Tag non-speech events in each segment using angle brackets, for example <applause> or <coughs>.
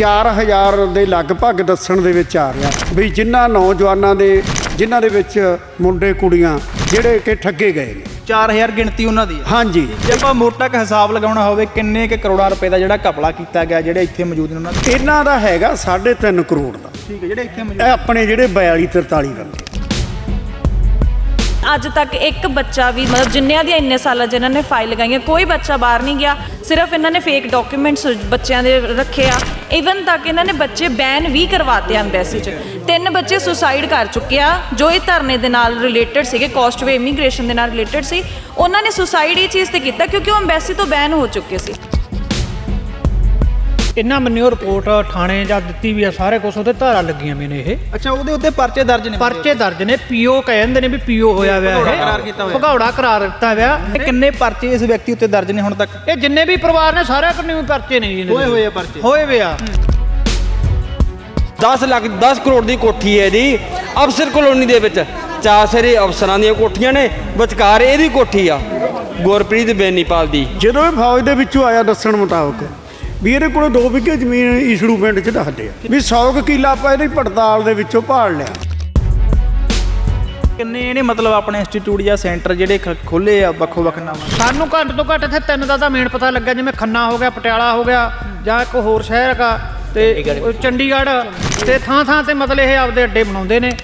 4000 ਦੇ ਲਗਭਗ ਦੱਸਣ ਦੇ ਵਿੱਚ ਆ ਰਿਹਾ। ਵੀ ਜਿਨ੍ਹਾਂ ਨੌਜਵਾਨਾਂ ਦੇ ਜਿਨ੍ਹਾਂ ਦੇ ਵਿੱਚ ਮੁੰਡੇ ਕੁੜੀਆਂ ਜਿਹੜੇ ਕਿ ਠੱਗੇ ਗਏ ਨੇ। 4000 ਗਿਣਤੀ ਉਹਨਾਂ ਦੀ ਹੈ ਹਾਂਜੀ। ਜੇ ਆਪਾਂ ਮੋਟਾ ਕੁ ਹਿਸਾਬ ਲਗਾਉਣਾ ਹੋਵੇ ਕਿੰਨੇ ਕੁ ਕਰੋੜਾਂ ਰੁਪਏ ਦਾ ਜਿਹੜਾ ਘਪਲਾ ਕੀਤਾ ਗਿਆ ਜਿਹੜੇ ਇੱਥੇ ਮੌਜੂਦ ਨੇ ਉਹਨਾਂ ਦਾ? ਇਹਨਾਂ ਦਾ ਹੈਗਾ 3.5 ਕਰੋੜ ਦਾ। ਠੀਕ ਹੈ ਜਿਹੜੇ ਇੱਥੇ ਮੌਜੂਦ ਇਹ ਆਪਣੇ ਜਿਹੜੇ 42 43 ਬੰਦੇ। ਅੱਜ ਤੱਕ ਇੱਕ ਬੱਚਾ ਵੀ, ਮਤਲਬ ਜਿੰਨਿਆਂ ਦੀਆਂ ਇੰਨੇ ਸਾਲਾਂ ਜਿਨ੍ਹਾਂ ਨੇ ਫਾਈਲ ਲਗਾਈਆਂ, ਕੋਈ ਬੱਚਾ ਬਾਹਰ ਨਹੀਂ ਗਿਆ, ਸਿਰਫ ਇਹਨਾਂ ਨੇ ਫੇਕ ਡਾਕੂਮੈਂਟਸ ਬੱਚਿਆਂ ਦੇ ਰੱਖੇ ਆ। ਇਵਨ ਤੱਕ ਇਹਨਾਂ ਨੇ ਬੱਚੇ ਬੈਨ ਵੀ ਕਰਵਾਤੇ ਐਮਬੈਸੀ 'ਚ। ਤਿੰਨ ਬੱਚੇ ਸੁਸਾਈਡ ਕਰ ਚੁੱਕੇ ਆ, ਜੋ ਇਹ ਧਰਨੇ ਦੇ ਨਾਲ ਰਿਲੇਟਡ ਸੀਗੇ ਕਾਸਟ ਵੇ ਇਮੀਗ੍ਰੇਸ਼ਨ ਦੇ ਨਾਲ ਰਿਲੇਟਡ ਸੀ। ਉਹਨਾਂ ਨੇ ਸੁਸਾਈਡ ਇਹ ਚੀਜ਼ ਤੇ ਕੀਤਾ ਕਿਉਂਕਿ ਉਹ ਐਮਬੈਸੀ ਤੋਂ ਬੈਨ ਹੋ ਚੁੱਕੇ ਸੀ। ਇਹਨਾਂ ਮੈਨੂੰ ਰਿਪੋਰਟ ਥਾਣੇ ਜਾਂ ਦਿੱਤੀ ਵੀ ਆ ਸਾਰੇ ਕੁਛ ਉਹਦੇ ਧਾਰਾ ਲੱਗੀਆਂ ਵੀ ਨੇ ਇਹ। ਅੱਛਾ ਉਹਦੇ ਉੱਤੇ ਪਰਚੇ ਦਰਜ ਨੇ ਪਰਚੇ ਦਰਜ ਨੇ ਪੀਓ ਕਹਿੰਦੇ ਨੇ ਵੀ ਪੀਓ ਹੋਇਆ ਹੋਇਆ ਇਹ। ਭਗੌੜਾ ਕਰਾਰ ਦਿੱਤਾ ਹੋਇਆ। ਇਹ ਕਿੰਨੇ ਪਰਚੇ ਇਸ ਵਿਅਕਤੀ ਉੱਤੇ ਦਰਜ ਨੇ ਹੁਣ ਤੱਕ? ਇਹ ਜਿੰਨੇ ਵੀ ਪਰਿਵਾਰ ਨੇ ਸਾਰਿਆਂ ਕੋਲ ਨਿਊ ਪਰਚੇ ਨੇ ਜੀ। ਹੋਏ ਹੋਏ ਆ ਪਰਚੇ। ਹੋਏ ਹੋਏ ਆ। 10 ਲੱਖ 10 ਕਰੋੜ ਦੀ ਕੋਠੀ ਹੈ ਇਹਦੀ ਅਫਸਰ ਕਲੋਨੀ ਦੇ ਵਿੱਚ। ਚਾਰ ਸਾਰੇ ਅਫਸਰਾਂ ਦੀਆਂ ਕੋਠੀਆਂ ਨੇ ਵਿਚਕਾਰ ਇਹਦੀ ਕੋਠੀ ਆ ਗੁਰਪ੍ਰੀਤ ਬੇਨੀਪਾਲ ਦੀ। ਜਦੋਂ ਇਹ ਫੌਜ ਦੇ ਵਿੱਚੋਂ ਆਇਆ ਦੱਸਣ ਮੁਤਾਬਕ ਵੀ ਇਹਦੇ ਕੋਲ 2 ਵਿਗੇ ਜ਼ਮੀਨ ਈਸੜੂ ਪਿੰਡ 'ਚ ਦੱਸਦੇ ਆ ਵੀ 100 ਕੁ ਕਿੱਲਾ ਆਪਾਂ ਇਹਦੀ ਪੜਤਾਲ ਦੇ ਵਿੱਚੋਂ ਭਾਲ ਲਿਆ। ਕਿੰਨੇ ਇਹਨੇ ਮਤਲਬ ਆਪਣੇ ਇੰਸਟੀਚਿਊਟ ਜਾਂ ਸੈਂਟਰ ਜਿਹੜੇ ਖੋਲੇ ਆ ਵੱਖੋ ਵੱਖ ਨਾਮਾਂ ਸਾਨੂੰ ਘੱਟ ਤੋਂ ਘੱਟ ਇੱਥੇ ਤਿੰਨ ਦਾ ਤਾਂ ਮੇਨ ਪਤਾ ਲੱਗਾ ਜਿਵੇਂ ਖੰਨਾ ਹੋ ਗਿਆ ਪਟਿਆਲਾ ਹੋ ਗਿਆ ਜਾਂ ਇੱਕ ਹੋਰ ਸ਼ਹਿਰ ਹੈਗਾ ਤੇ ਚੰਡੀਗੜ੍ਹ ਤੇ ਥਾਂ ਥਾਂ ਤੇ ਮਤਲਬ ਇਹ ਆਪਦੇ ਅੱਡੇ ਬਣਾਉਂਦੇ ਨੇ।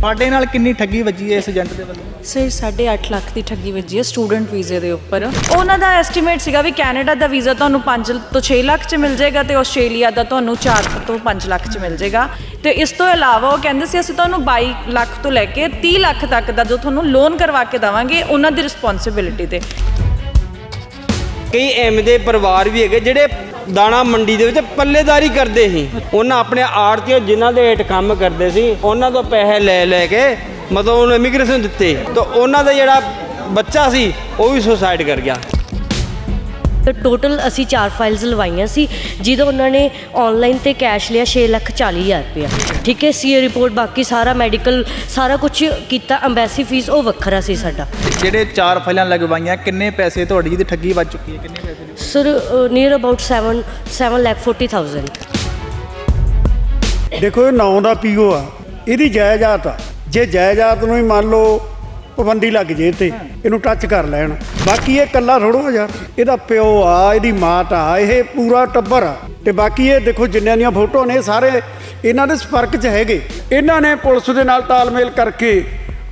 ਤੁਹਾਡੇ ਨਾਲ ਕਿੰਨੀ ਠੱਗੀ ਵੱਜੀ ਹੈ ਇਸ ਏਜੰਟ ਦੇ ਵੱਲੋਂ? ਸਰ 8.5 ਲੱਖ ਦੀ ਠੱਗੀ ਵੱਜੀ ਹੈ ਸਟੂਡੈਂਟ ਵੀਜ਼ੇ ਦੇ ਉੱਪਰ। ਉਹਨਾਂ ਦਾ ਐਸਟੀਮੇਟ ਸੀਗਾ ਵੀ ਕੈਨੇਡਾ ਦਾ ਵੀਜ਼ਾ ਤੁਹਾਨੂੰ 5 ਤੋਂ 6 ਲੱਖ ਚ ਮਿਲ ਜਾਏਗਾ ਤੇ ਆਸਟ੍ਰੇਲੀਆ ਦਾ ਤੁਹਾਨੂੰ 4 ਤੋਂ 5 ਲੱਖ ਚ ਮਿਲ ਜਾਏਗਾ। ਤੇ ਇਸ ਤੋਂ ਇਲਾਵਾ ਉਹ ਕਹਿੰਦੇ ਸੀ, ਅਸੀਂ ਤੁਹਾਨੂੰ 22 ਲੱਖ ਤੋਂ ਲੈ ਕੇ 30 ਲੱਖ ਤੱਕ ਦਾ ਜੋ ਤੁਹਾਨੂੰ ਲੋਨ ਕਰਵਾ ਕੇ ਦੇਵਾਂਗੇ, ਉਹਨਾਂ ਦੀ ਰਿਸਪੌਂਸਿਬਿਲਿਟੀ ਤੇ। ਕਈ ਐਵੇਂ ਦੇ ਪਰਿਵਾਰ ਵੀ ਹੈਗੇ ਜਿਹੜੇ ਦਾਣਾ ਮੰਡੀ ਦੇ ਵਿੱਚ ਪੱਲੇਦਾਰੀ ਕਰਦੇ ਸੀ। ਉਹਨਾਂ ਆਪਣੇ ਆੜਤੀਆਂ ਜਿਨ੍ਹਾਂ ਦੇ ਹੇਠ ਕੰਮ ਕਰਦੇ ਸੀ, ਉਹਨਾਂ ਤੋਂ ਪੈਸੇ ਲੈ ਲੈ ਕੇ ਮਤਲਬ ਉਹਨੂੰ ਇਮੀਗ੍ਰੇਸ਼ਨ ਦਿੱਤੇ। ਤਾਂ ਉਹਨਾਂ ਦਾ ਜਿਹੜਾ ਬੱਚਾ ਸੀ, ਉਹ ਵੀ ਸੁਸਾਈਡ ਕਰ ਗਿਆ। ਤੇ ਟੋਟਲ ਅਸੀਂ ਚਾਰ ਫਾਈਲਸ ਲਵਾਈਆਂ ਸੀ ਜਿਹਦਾ ਉਹਨਾਂ ਨੇ ਆਨਲਾਈਨ ਤੇ ਕੈਸ਼ ਲਿਆ 6 ਲੱਖ 40 ਹਜ਼ਾਰ ਰੁਪਇਆ। ਠੀਕ ਹੈ ਸੀ ਰਿਪੋਰਟ ਬਾਕੀ ਸਾਰਾ ਮੈਡੀਕਲ ਸਾਰਾ ਕੁਝ ਕੀਤਾ ਐਮਬੈਸੀ ਫੀਸ ਉਹ ਵੱਖਰਾ ਸੀ ਸਾਡਾ। ਜਿਹੜੇ ਚਾਰ ਫਾਈਲਾਂ ਲਗਵਾਈਆਂ ਕਿੰਨੇ ਪੈਸੇ ਤੁਹਾਡੀ ਜਿਹਦੀ ਠੱਗੀ ਵੱਜ ਚੁੱਕੀ ਹੈ ਕਿੰਨੇ ਪੈਸੇ ਸਰ ਨੀਅਰ ਅਬਾਊਟ 7 7 ਲੱਖ 40000 ਦੇਖੋ ਇਹ ਨੌ ਦਾ ਪੀਓ ਆ। ਇਹਦੀ ਜਾਇਦਾਦ ਆ। ਜੇ ਜਾਇਦਾਦ ਨੂੰ ਹੀ ਮੰਨ ਲਓ ਪਾਬੰਦੀ ਲੱਗ ਜੇ ਤੇ ਇਹਨੂੰ ਟੱਚ ਕਰ ਲੈਣ। ਬਾਕੀ ਇਹ ਕੱਲਾ ਥੋੜੋ ਯਾਰ ਇਹਦਾ ਪਿਓ ਆ, ਇਹਦੀ ਮਾਤ ਆ, ਇਹ ਪੂਰਾ ਟੱਬਰ ਆ। ਤੇ ਬਾਕੀ ਇਹ ਦੇਖੋ ਜਿੰਨਿਆਂ ਦੀਆਂ ਫੋਟੋ ਨੇ ਸਾਰੇ ਇਹਨਾਂ ਦੇ ਸੰਪਰਕ 'ਚ ਹੈਗੇ। ਇਹਨਾਂ ਨੇ ਪੁਲਿਸ ਦੇ ਨਾਲ ਤਾਲਮੇਲ ਕਰਕੇ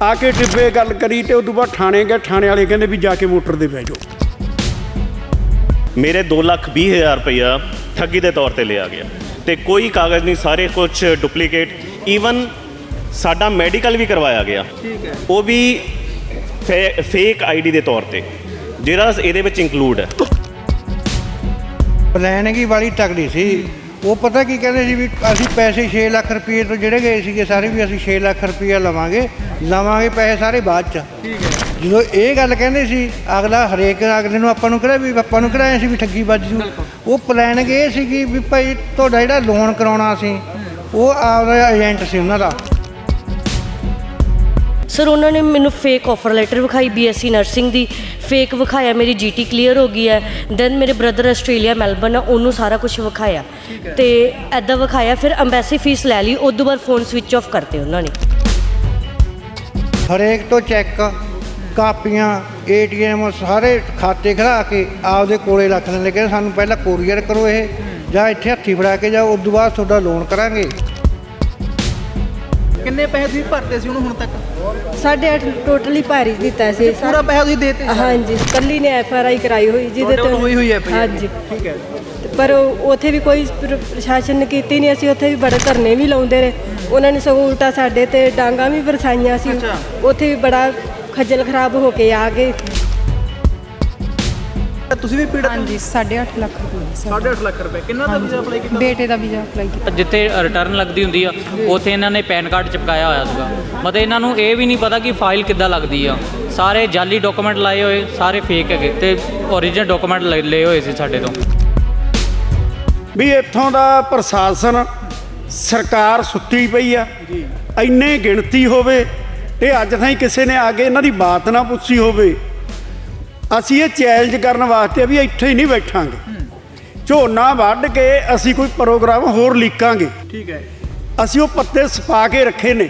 ਆ ਕੇ ਟਿੱਬੇ ਗੱਲ ਕਰੀ ਤੇ ਉਦੋਂ ਬਾਅਦ ਥਾਣੇ ਗਏ, ਥਾਣੇ ਵਾਲੇ ਕਹਿੰਦੇ ਵੀ ਜਾ ਕੇ ਮੋਟਰ ਦੇ ਬਹਿ ਜਾਓ। ਮੇਰੇ 2 ਲੱਖ 20 ਹਜ਼ਾਰ ਰੁਪਈਆ ਠੱਗੀ ਦੇ ਤੌਰ ਤੇ ਲਿਆ ਗਿਆ। ਤੇ ਕੋਈ ਕਾਗਜ਼ ਨਹੀਂ, ਸਾਰੇ ਕੁਝ ਡੁਪਲੀਕੇਟ ਈਵਨ ਸਾਡਾ ਮੈਡੀਕਲ ਵੀ ਕਰਵਾਇਆ ਗਿਆ। ਠੀਕ ਹੈ। ਉਹ ਵੀ ਫੇਕ ਆਈਡੀ ਦੇ ਤੌਰ ਤੇ। ਜਿਹੜਾ ਇਹਦੇ ਵਿੱਚ ਇਨਕਲੂਡ ਹੈ। ਪਲੈਨਿੰਗ ਹੀ ਵਾਲੀ ਤਕੜੀ ਸੀ। ਉਹ ਪਤਾ ਕੀ ਕਹਿੰਦੇ ਸੀ ਵੀ ਅਸੀਂ ਪੈਸੇ 6 ਲੱਖ ਰੁਪਏ ਤੋਂ ਜਿਹੜੇ ਗਏ ਸੀਗੇ ਸਾਰੇ ਵੀ ਅਸੀਂ 6 ਲੱਖ ਰੁਪਏ ਲਵਾਂਗੇ। ਲਵਾਂਗੇ ਪੈਸੇ ਸਾਰੇ ਬਾਅਦ ਚ। ਜਦੋਂ ਇਹ ਗੱਲ ਕਹਿੰਦੇ ਸੀ ਅਗਲਾ ਹਰੇਕ ਅਗਲੇ ਨੂੰ ਆਪਾਂ ਨੂੰ ਕਿਹੜਾ ਵੀ ਆਪਾਂ ਨੂੰ ਕਿਹੜਾ ਸੀ ਵੀ ਠੱਗੀ ਵੱਜ ਜੂ। ਉਹ ਪਲੈਨਿੰਗ ਇਹ ਸੀਗੀ ਵੀ ਭਾਈ ਤੁਹਾਡਾ ਜਿਹੜਾ ਲੋਨ ਕਰਾਉਣਾ ਸੀ ਉਹ ਆਪਦਾ ਏਜੰਟ ਸੀ ਉਹਨਾਂ ਦਾ। ਸਰ ਉਹਨਾਂ ਨੇ ਮੈਨੂੰ ਫੇਕ ਆਫਰ ਲੈਟਰ ਵਿਖਾਈ ਬੀਐਸਸੀ ਨਰਸਿੰਗ ਦੀ। ਫੇਕ ਵਿਖਾਇਆ ਮੇਰੀ ਜੀਟੀ ਕਲੀਅਰ ਹੋ ਗਈ ਹੈ। ਦੈਨ ਮੇਰੇ ਬ੍ਰਦਰ ਆਸਟ੍ਰੇਲੀਆ ਮੈਲਬਨ ਆ ਉਹਨੂੰ ਸਾਰਾ ਕੁਝ ਵਿਖਾਇਆ। ਤੇ ਐਦਾਂ ਵਿਖਾਇਆ ਫਿਰ ਐਮਬੈਸੀ ਫੀਸ ਲੈ ਲਈ ਉਸ ਤੋਂ ਬਾਅਦ ਫੋਨ ਸਵਿਚ ਆਫ ਕਰਤੇ ਉਹਨਾਂ ਨੇ। ਹਰੇਕ ਤੋਂ ਚੈੱਕ ਕਾਪੀਆਂ ਏਟੀਐਮ ਸਾਰੇ ਖਾਤੇ ਖੜਾ ਕੇ ਆਪਦੇ ਕੋਲੇ ਰੱਖ ਲੈਂਦੇ। ਕਹਿੰਦੇ ਸਾਨੂੰ ਪਹਿਲਾਂ ਕੋਰੀਅਰ ਕਰੋ ਇਹ ਜਾਂ ਇੱਥੇ ਹੱਥੀ ਫੜਾ ਕੇ ਜਾਓ ਉਸ ਤੋਂ ਬਾਅਦ ਤੁਹਾਡਾ ਲੋਨ ਕਰਾਂਗੇ। ਕਿੰਨੇ ਪੈਸੇ ਤੁਸੀਂ ਭਰਤੇ ਸੀ ਉਹਨੂੰ ਹੁਣ ਤੱਕ? ਅੱਠ ਟੋਟਲੀ ਭਾਰੀ ਦਿੱਤਾ ਸੀ। ਪੂਰਾ ਪੈਸਾ ਤੁਸੀਂ ਦੇਤੇ ਹਾਂਜੀ ਕੱਲੀ ਨੇ ਐਫ ਆਰ ਆਈ ਕਰਾਈ ਹੋਈ ਜਿਹਦੇ ਵੱਲੋਂ ਹੋਈ ਹੋਈ ਹੈ ਹਾਂਜੀ। ਠੀਕ ਹੈ। ਤੇ ਪਰ ਉੱਥੇ ਵੀ ਕੋਈ ਪ੍ਰ- ਪ੍ਰਸ਼ਾਸਨ ਨੇ ਕੀਤੀ ਨਹੀਂ ਅਸੀਂ ਉੱਥੇ ਵੀ ਬੜੇ ਧਰਨੇ ਵੀ ਲਾਉਂਦੇ ਰਹੇ। ਉਹਨਾਂ ਨੇ ਸਗੋਂ ਉਲਟਾ ਸਾਡੇ ਤੇ ਡਾਂਗਾ ਵੀ ਵਰਸਾਈਆਂ ਸੀ। ਉੱਥੇ ਵੀ ਬੜਾ ਖੱਜਲ ਖਰਾਬ ਹੋ ਕੇ ਆ ਗਏ। ਤੁਸੀਂ ਵੀ ਪੀੜਤ ਹਾਂਜੀ 8.5 ਲੱਖ ਰੁਪਏ ਸਰ 8.5 ਲੱਖ ਰੁਪਏ। ਕਿੰਨਾ ਦਾ ਵੀਜ਼ਾ ਅਪਲਾਈ ਕੀਤਾ? ਬੇਟੇ ਦਾ ਵੀਜ਼ਾ ਅਪਲਾਈ ਕੀਤਾ। ਜਿੱਥੇ ਰਿਟਰਨ ਲੱਗਦੀ ਹੁੰਦੀ ਆ ਉੱਥੇ ਇਹਨਾਂ ਨੇ ਪੈਨ ਕਾਰਡ ਚਿਪਕਾਇਆ ਹੋਇਆ ਸੀਗਾ। ਮਤਲਬ ਇਹਨਾਂ ਨੂੰ ਇਹ ਵੀ ਨਹੀਂ ਪਤਾ ਕਿ ਫਾਈਲ ਕਿੱਦਾਂ ਲੱਗਦੀ ਆ। ਸਾਰੇ ਜਾਲੀ ਡਾਕੂਮੈਂਟ ਲਾਏ ਹੋਏ ਸਾਰੇ ਫੇਕ ਹੈਗੇ ਤੇ ਓਰੀਜਨਲ ਡਾਕੂਮੈਂਟ ਲਏ ਹੋਏ ਸੀ ਸਾਡੇ ਤੋਂ। ਵੀ ਇੱਥੋਂ ਦਾ ਪ੍ਰਸ਼ਾਸਨ ਸਰਕਾਰ ਸੁੱਤੀ ਪਈ ਆ। ਇੰਨੇ ਗਿਣਤੀ ਹੋਵੇ ਤੇ ਅੱਜ ਤਾਈਂ ਕਿਸੇ ਨੇ ਆ ਕੇ ਇਹਨਾਂ ਦੀ ਬਾਤ ਨਾ ਪੁੱਛੀ ਹੋਵੇ। ਅਸੀਂ ਇਹ ਚੈਲੰਜ ਕਰਨ ਵਾਸਤੇ ਵੀ ਇੱਥੇ ਹੀ ਨਹੀਂ ਬੈਠਾਂਗੇ। ਝੋਨਾ ਵੱਢ ਕੇ ਅਸੀਂ ਕੋਈ ਪ੍ਰੋਗਰਾਮ ਹੋਰ ਲਿਖਾਂਗੇ ਠੀਕ ਹੈ। ਅਸੀਂ ਉਹ ਪੱਤੇ ਸਪਾ ਕੇ ਰੱਖੇ ਨੇ।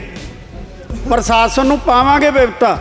ਪ੍ਰਸ਼ਾਸਨ ਨੂੰ ਪਾਵਾਂਗੇ ਬਿਪਤਾ।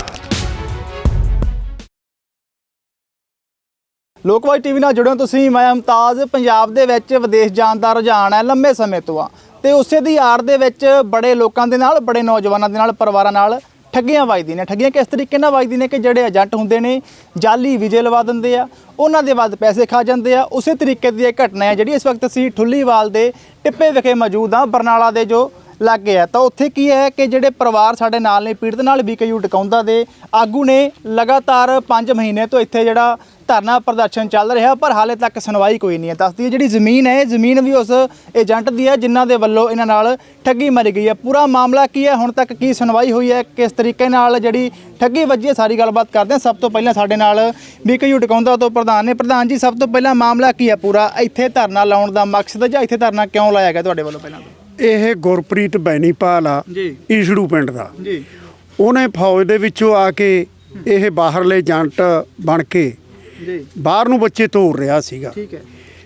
ਲੋਕਵਾਈ ਟੀਵੀ ਨਾਲ ਜੁੜਿਓ ਤੁਸੀਂ। ਮੈਂ ਮੁਮਤਾਜ਼ ਪੰਜਾਬ ਦੇ ਵਿੱਚ ਵਿਦੇਸ਼ ਜਾਣ ਦਾ ਰੁਝਾਨ ਹੈ ਲੰਮੇ ਸਮੇਂ ਤੋਂ ਆ। ਤੇ ਉਸੇ ਦੀ ਆੜ ਦੇ ਵਿੱਚ ਬੜੇ ਲੋਕਾਂ ਦੇ ਨਾਲ ਬੜੇ ਨੌਜਵਾਨਾਂ ਦੇ ਨਾਲ ਪਰਿਵਾਰਾਂ ਨਾਲ ਠੱਗੀਆਂ ਵੱਜਦੀਆਂ ਨੇ। ਠੱਗੀਆਂ ਕਿਸ ਤਰੀਕੇ ਨਾਲ ਵੱਜਦੀਆਂ ਨੇ ਕਿ ਜਿਹੜੇ ਏਜੰਟ ਹੁੰਦੇ ਨੇ, ਜਾਲੀ ਵੀਜ਼ੇ ਲਵਾ ਦਿੰਦੇ ਆ, ਉਹਨਾਂ ਦੇ ਵੱਧ ਪੈਸੇ ਖਾ ਜਾਂਦੇ ਆ। ਉਸੇ ਤਰੀਕੇ ਦੀ ਇਹ ਘਟਨਾ ਹੈ ਜਿਹੜੀ ਇਸ ਵਕਤ ਅਸੀਂ ਠੁੱਲੀਵਾਲ ਦੇ ਟਿੱਪੇ ਵਿਖੇ ਮੌਜੂਦ ਆ, ਬਰਨਾਲਾ ਦੇ ਜੋ ਲੱਗੇ ਆ। ਤਾਂ ਉੱਥੇ ਕੀ ਹੈ ਕਿ ਜਿਹੜੇ ਪਰਿਵਾਰ ਸਾਡੇ ਨਾਲ ਨੇ, ਪੀੜਤ ਨਾਲ ਵੀ ਕਈ ਟਿਕਾਉਂਦਾ ਦੇ ਆਗੂ ਨੇ, ਲਗਾਤਾਰ 5 ਮਹੀਨੇ ਤੋਂ ਇੱਥੇ ਜਿਹੜਾ ਧਰਨਾ ਪ੍ਰਦਰਸ਼ਨ ਚੱਲ ਰਿਹਾ ਪਰ ਹਾਲੇ ਤੱਕ ਸੁਣਵਾਈ ਕੋਈ ਨਹੀਂ ਹੈ। ਦੱਸਦੀ ਹੈ ਜਿਹੜੀ ਜ਼ਮੀਨ ਹੈ ਇਹ ਜ਼ਮੀਨ ਵੀ ਉਸ ਏਜੰਟ ਦੀ ਹੈ ਜਿਨ੍ਹਾਂ ਦੇ ਵੱਲੋਂ ਇਹਨਾਂ ਨਾਲ ਠੱਗੀ ਮਾਰੀ ਗਈ ਹੈ। ਪੂਰਾ ਮਾਮਲਾ ਕੀ ਹੈ ਹੁਣ ਤੱਕ ਕੀ ਸੁਣਵਾਈ ਹੋਈ ਹੈ ਕਿਸ ਤਰੀਕੇ ਨਾਲ ਜਿਹੜੀ ਠੱਗੀ ਵੱਜੀ ਹੈ ਸਾਰੀ ਗੱਲਬਾਤ ਕਰਦੇ ਹਾਂ। ਸਭ ਤੋਂ ਪਹਿਲਾਂ ਸਾਡੇ ਨਾਲ ਬੀਕੇਯੂ ਟਿਕਾਉਂਦਾ ਤੋਂ ਪ੍ਰਧਾਨ ਨੇ। ਪ੍ਰਧਾਨ ਜੀ ਸਭ ਤੋਂ ਪਹਿਲਾਂ ਮਾਮਲਾ ਕੀ ਹੈ ਪੂਰਾ? ਇੱਥੇ ਧਰਨਾ ਲਾਉਣ ਦਾ ਮਕਸਦ ਜਾਂ ਇੱਥੇ ਧਰਨਾ ਕਿਉਂ ਲਾਇਆ ਗਿਆ ਤੁਹਾਡੇ ਵੱਲੋਂ ਪਹਿਲਾਂ? ਇਹ ਗੁਰਪ੍ਰੀਤ ਬੈਣੀਪਾਲ ਆ ਜੀ। ਈਸੜੂ ਪਿੰਡ ਦਾ। ਜੀ। ਉਹਨੇ ਫੌਜ ਦੇ ਵਿੱਚੋਂ ਆ ਕੇ ਇਹ ਬਾਹਰਲੇ ਏਜੰਟ ਬਣ ਕੇ ਜੀ। ਬਾਹਰ ਨੂੰ ਬੱਚੇ ਤੋਰ ਰਿਹਾ ਸੀਗਾ। ਠੀਕ ਹੈ।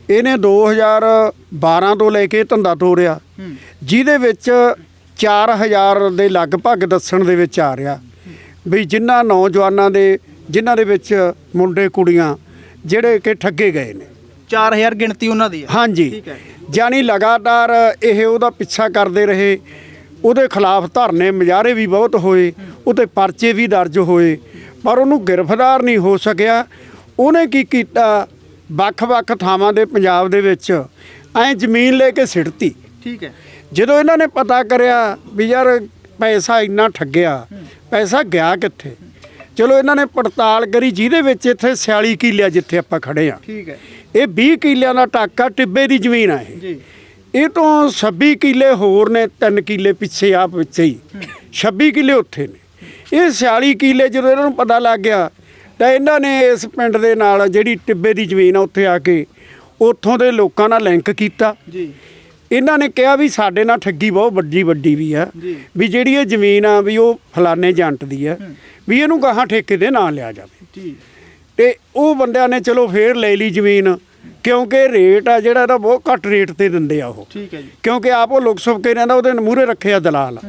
ਇਹਨੇ 2012 ਤੋਂ ਲੈ ਕੇ ਧੰਦਾ ਤੋਰਿਆ। ਜਿਹਦੇ ਵਿੱਚ 4000 ਦੇ ਲਗਭਗ ਦੱਸਣ ਦੇ ਵਿੱਚ ਆ ਰਿਹਾ। ਵੀ ਜਿਨ੍ਹਾਂ ਨੌਜਵਾਨਾਂ ਦੇ ਜਿਨ੍ਹਾਂ ਦੇ ਵਿੱਚ ਮੁੰਡੇ ਕੁੜੀਆਂ ਜਿਹੜੇ ਕਿ ਠੱਗੇ ਗਏ ਨੇ। 4000 ਗਿਣਤੀ ਉਹਨਾਂ ਦੀ ਹੈ। ਹਾਂਜੀ। ਠੀਕ ਹੈ। ਜਾਨੀ ਲਗਾਤਾਰ ਇਹ ਉਹਦਾ ਪਿੱਛਾ ਕਰਦੇ ਰਹੇ। ਉਹਦੇ ਖਿਲਾਫ ਧਰਨੇ ਮੁਜ਼ਾਹਰੇ ਵੀ ਬਹੁਤ ਹੋਏ। ਉਹਤੇ ਪਰਚੇ ਵੀ ਦਰਜ ਹੋਏ। ਪਰ ਉਹਨੂੰ ਗ੍ਰਿਫਤਾਰ ਨਹੀਂ ਹੋ ਸਕਿਆ। ਉਹਨੇ ਕੀ ਕੀਤਾ? ਵੱਖ-ਵੱਖ ਥਾਵਾਂ ਦੇ ਪੰਜਾਬ ਦੇ ਵਿੱਚ ਐ ਜ਼ਮੀਨ ਲੈ ਕੇ ਸਿੱਟਤੀ ਠੀਕ ਹੈ। ਜਦੋਂ ਇਹਨਾਂ ਨੇ ਪਤਾ ਕਰਿਆ ਵੀ ਯਾਰ ਪੈਸਾ ਇੰਨਾ ਠੱਗਿਆ ਪੈਸਾ ਗਿਆ ਕਿੱਥੇ? ਚਲੋ ਇਹਨਾਂ ਨੇ ਪੜਤਾਲ ਕਰੀ ਜਿਹਦੇ ਵਿੱਚ ਇੱਥੇ 46 ਕਿੱਲਿਆ ਜਿੱਥੇ ਆਪਾਂ ਖੜੇ ਆ ਠੀਕ ਹੈ। ਇਹ 20 ਕਿੱਲਿਆਂ ਦਾ ਟਾਕਾ ਟਿੱਬੇ ਦੀ ਜ਼ਮੀਨ ਆ ਇਹ। ਜੀ। ਇਹ ਤੋਂ 26 ਕਿੱਲੇ ਹੋਰ ਨੇ 3 ਕਿੱਲੇ ਪਿੱਛੇ ਆ ਪਿੱਛੇ ਹੀ। 26 ਕਿੱਲੇ ਉੱਥੇ ਨੇ। ਇਹ 46 ਕਿੱਲੇ ਜਦੋਂ ਇਹਨਾਂ ਨੂੰ ਪਤਾ ਲੱਗ ਗਿਆ ਤਾਂ ਇਹਨਾਂ ਨੇ ਇਸ ਪਿੰਡ ਦੇ ਨਾਲ ਜਿਹੜੀ ਟਿੱਬੇ ਦੀ ਜ਼ਮੀਨ ਆ ਉੱਥੇ ਆ ਕੇ ਉੱਥੋਂ ਦੇ ਲੋਕਾਂ ਨਾਲ ਲਿੰਕ ਕੀਤਾ। ਜੀ। ਇਹਨਾਂ ਨੇ ਕਿਹਾ ਵੀ ਸਾਡੇ ਨਾਲ ਠੱਗੀ ਬਹੁਤ ਵੱਡੀ ਵੱਡੀ ਵੀ ਆ। ਵੀ ਜਿਹੜੀ ਇਹ ਜ਼ਮੀਨ ਆ ਵੀ ਉਹ ਫਲਾਣੇ ਜੰਟ ਦੀ ਆ। ਵੀ ਇਹਨੂੰ ਗਾਹਾਂ ਠੇਕੇ ਦੇ ਨਾਂ ਲਿਆ ਜਾਵੇ। ਜੀ। ਤੇ ਉਹ ਬੰਦਿਆਂ ਨੇ ਚਲੋ ਫੇਰ ਲੈ ਲਈ ਜ਼ਮੀਨ ਕਿਉਂਕਿ ਰੇਟ ਆ ਜਿਹੜਾ ਇਹਦਾ ਬਹੁਤ ਘੱਟ ਰੇਟ ਤੇ ਦਿੰਦੇ ਆ ਉਹ। ਠੀਕ ਹੈ ਜੀ। ਕਿਉਂਕਿ ਆਪ ਉਹ ਲੋਕ ਸੁਭ ਕੇ ਰਹਿੰਦਾ ਉਹਦੇ ਮੂਹਰੇ ਰੱਖਿਆ ਦਲਾਲ।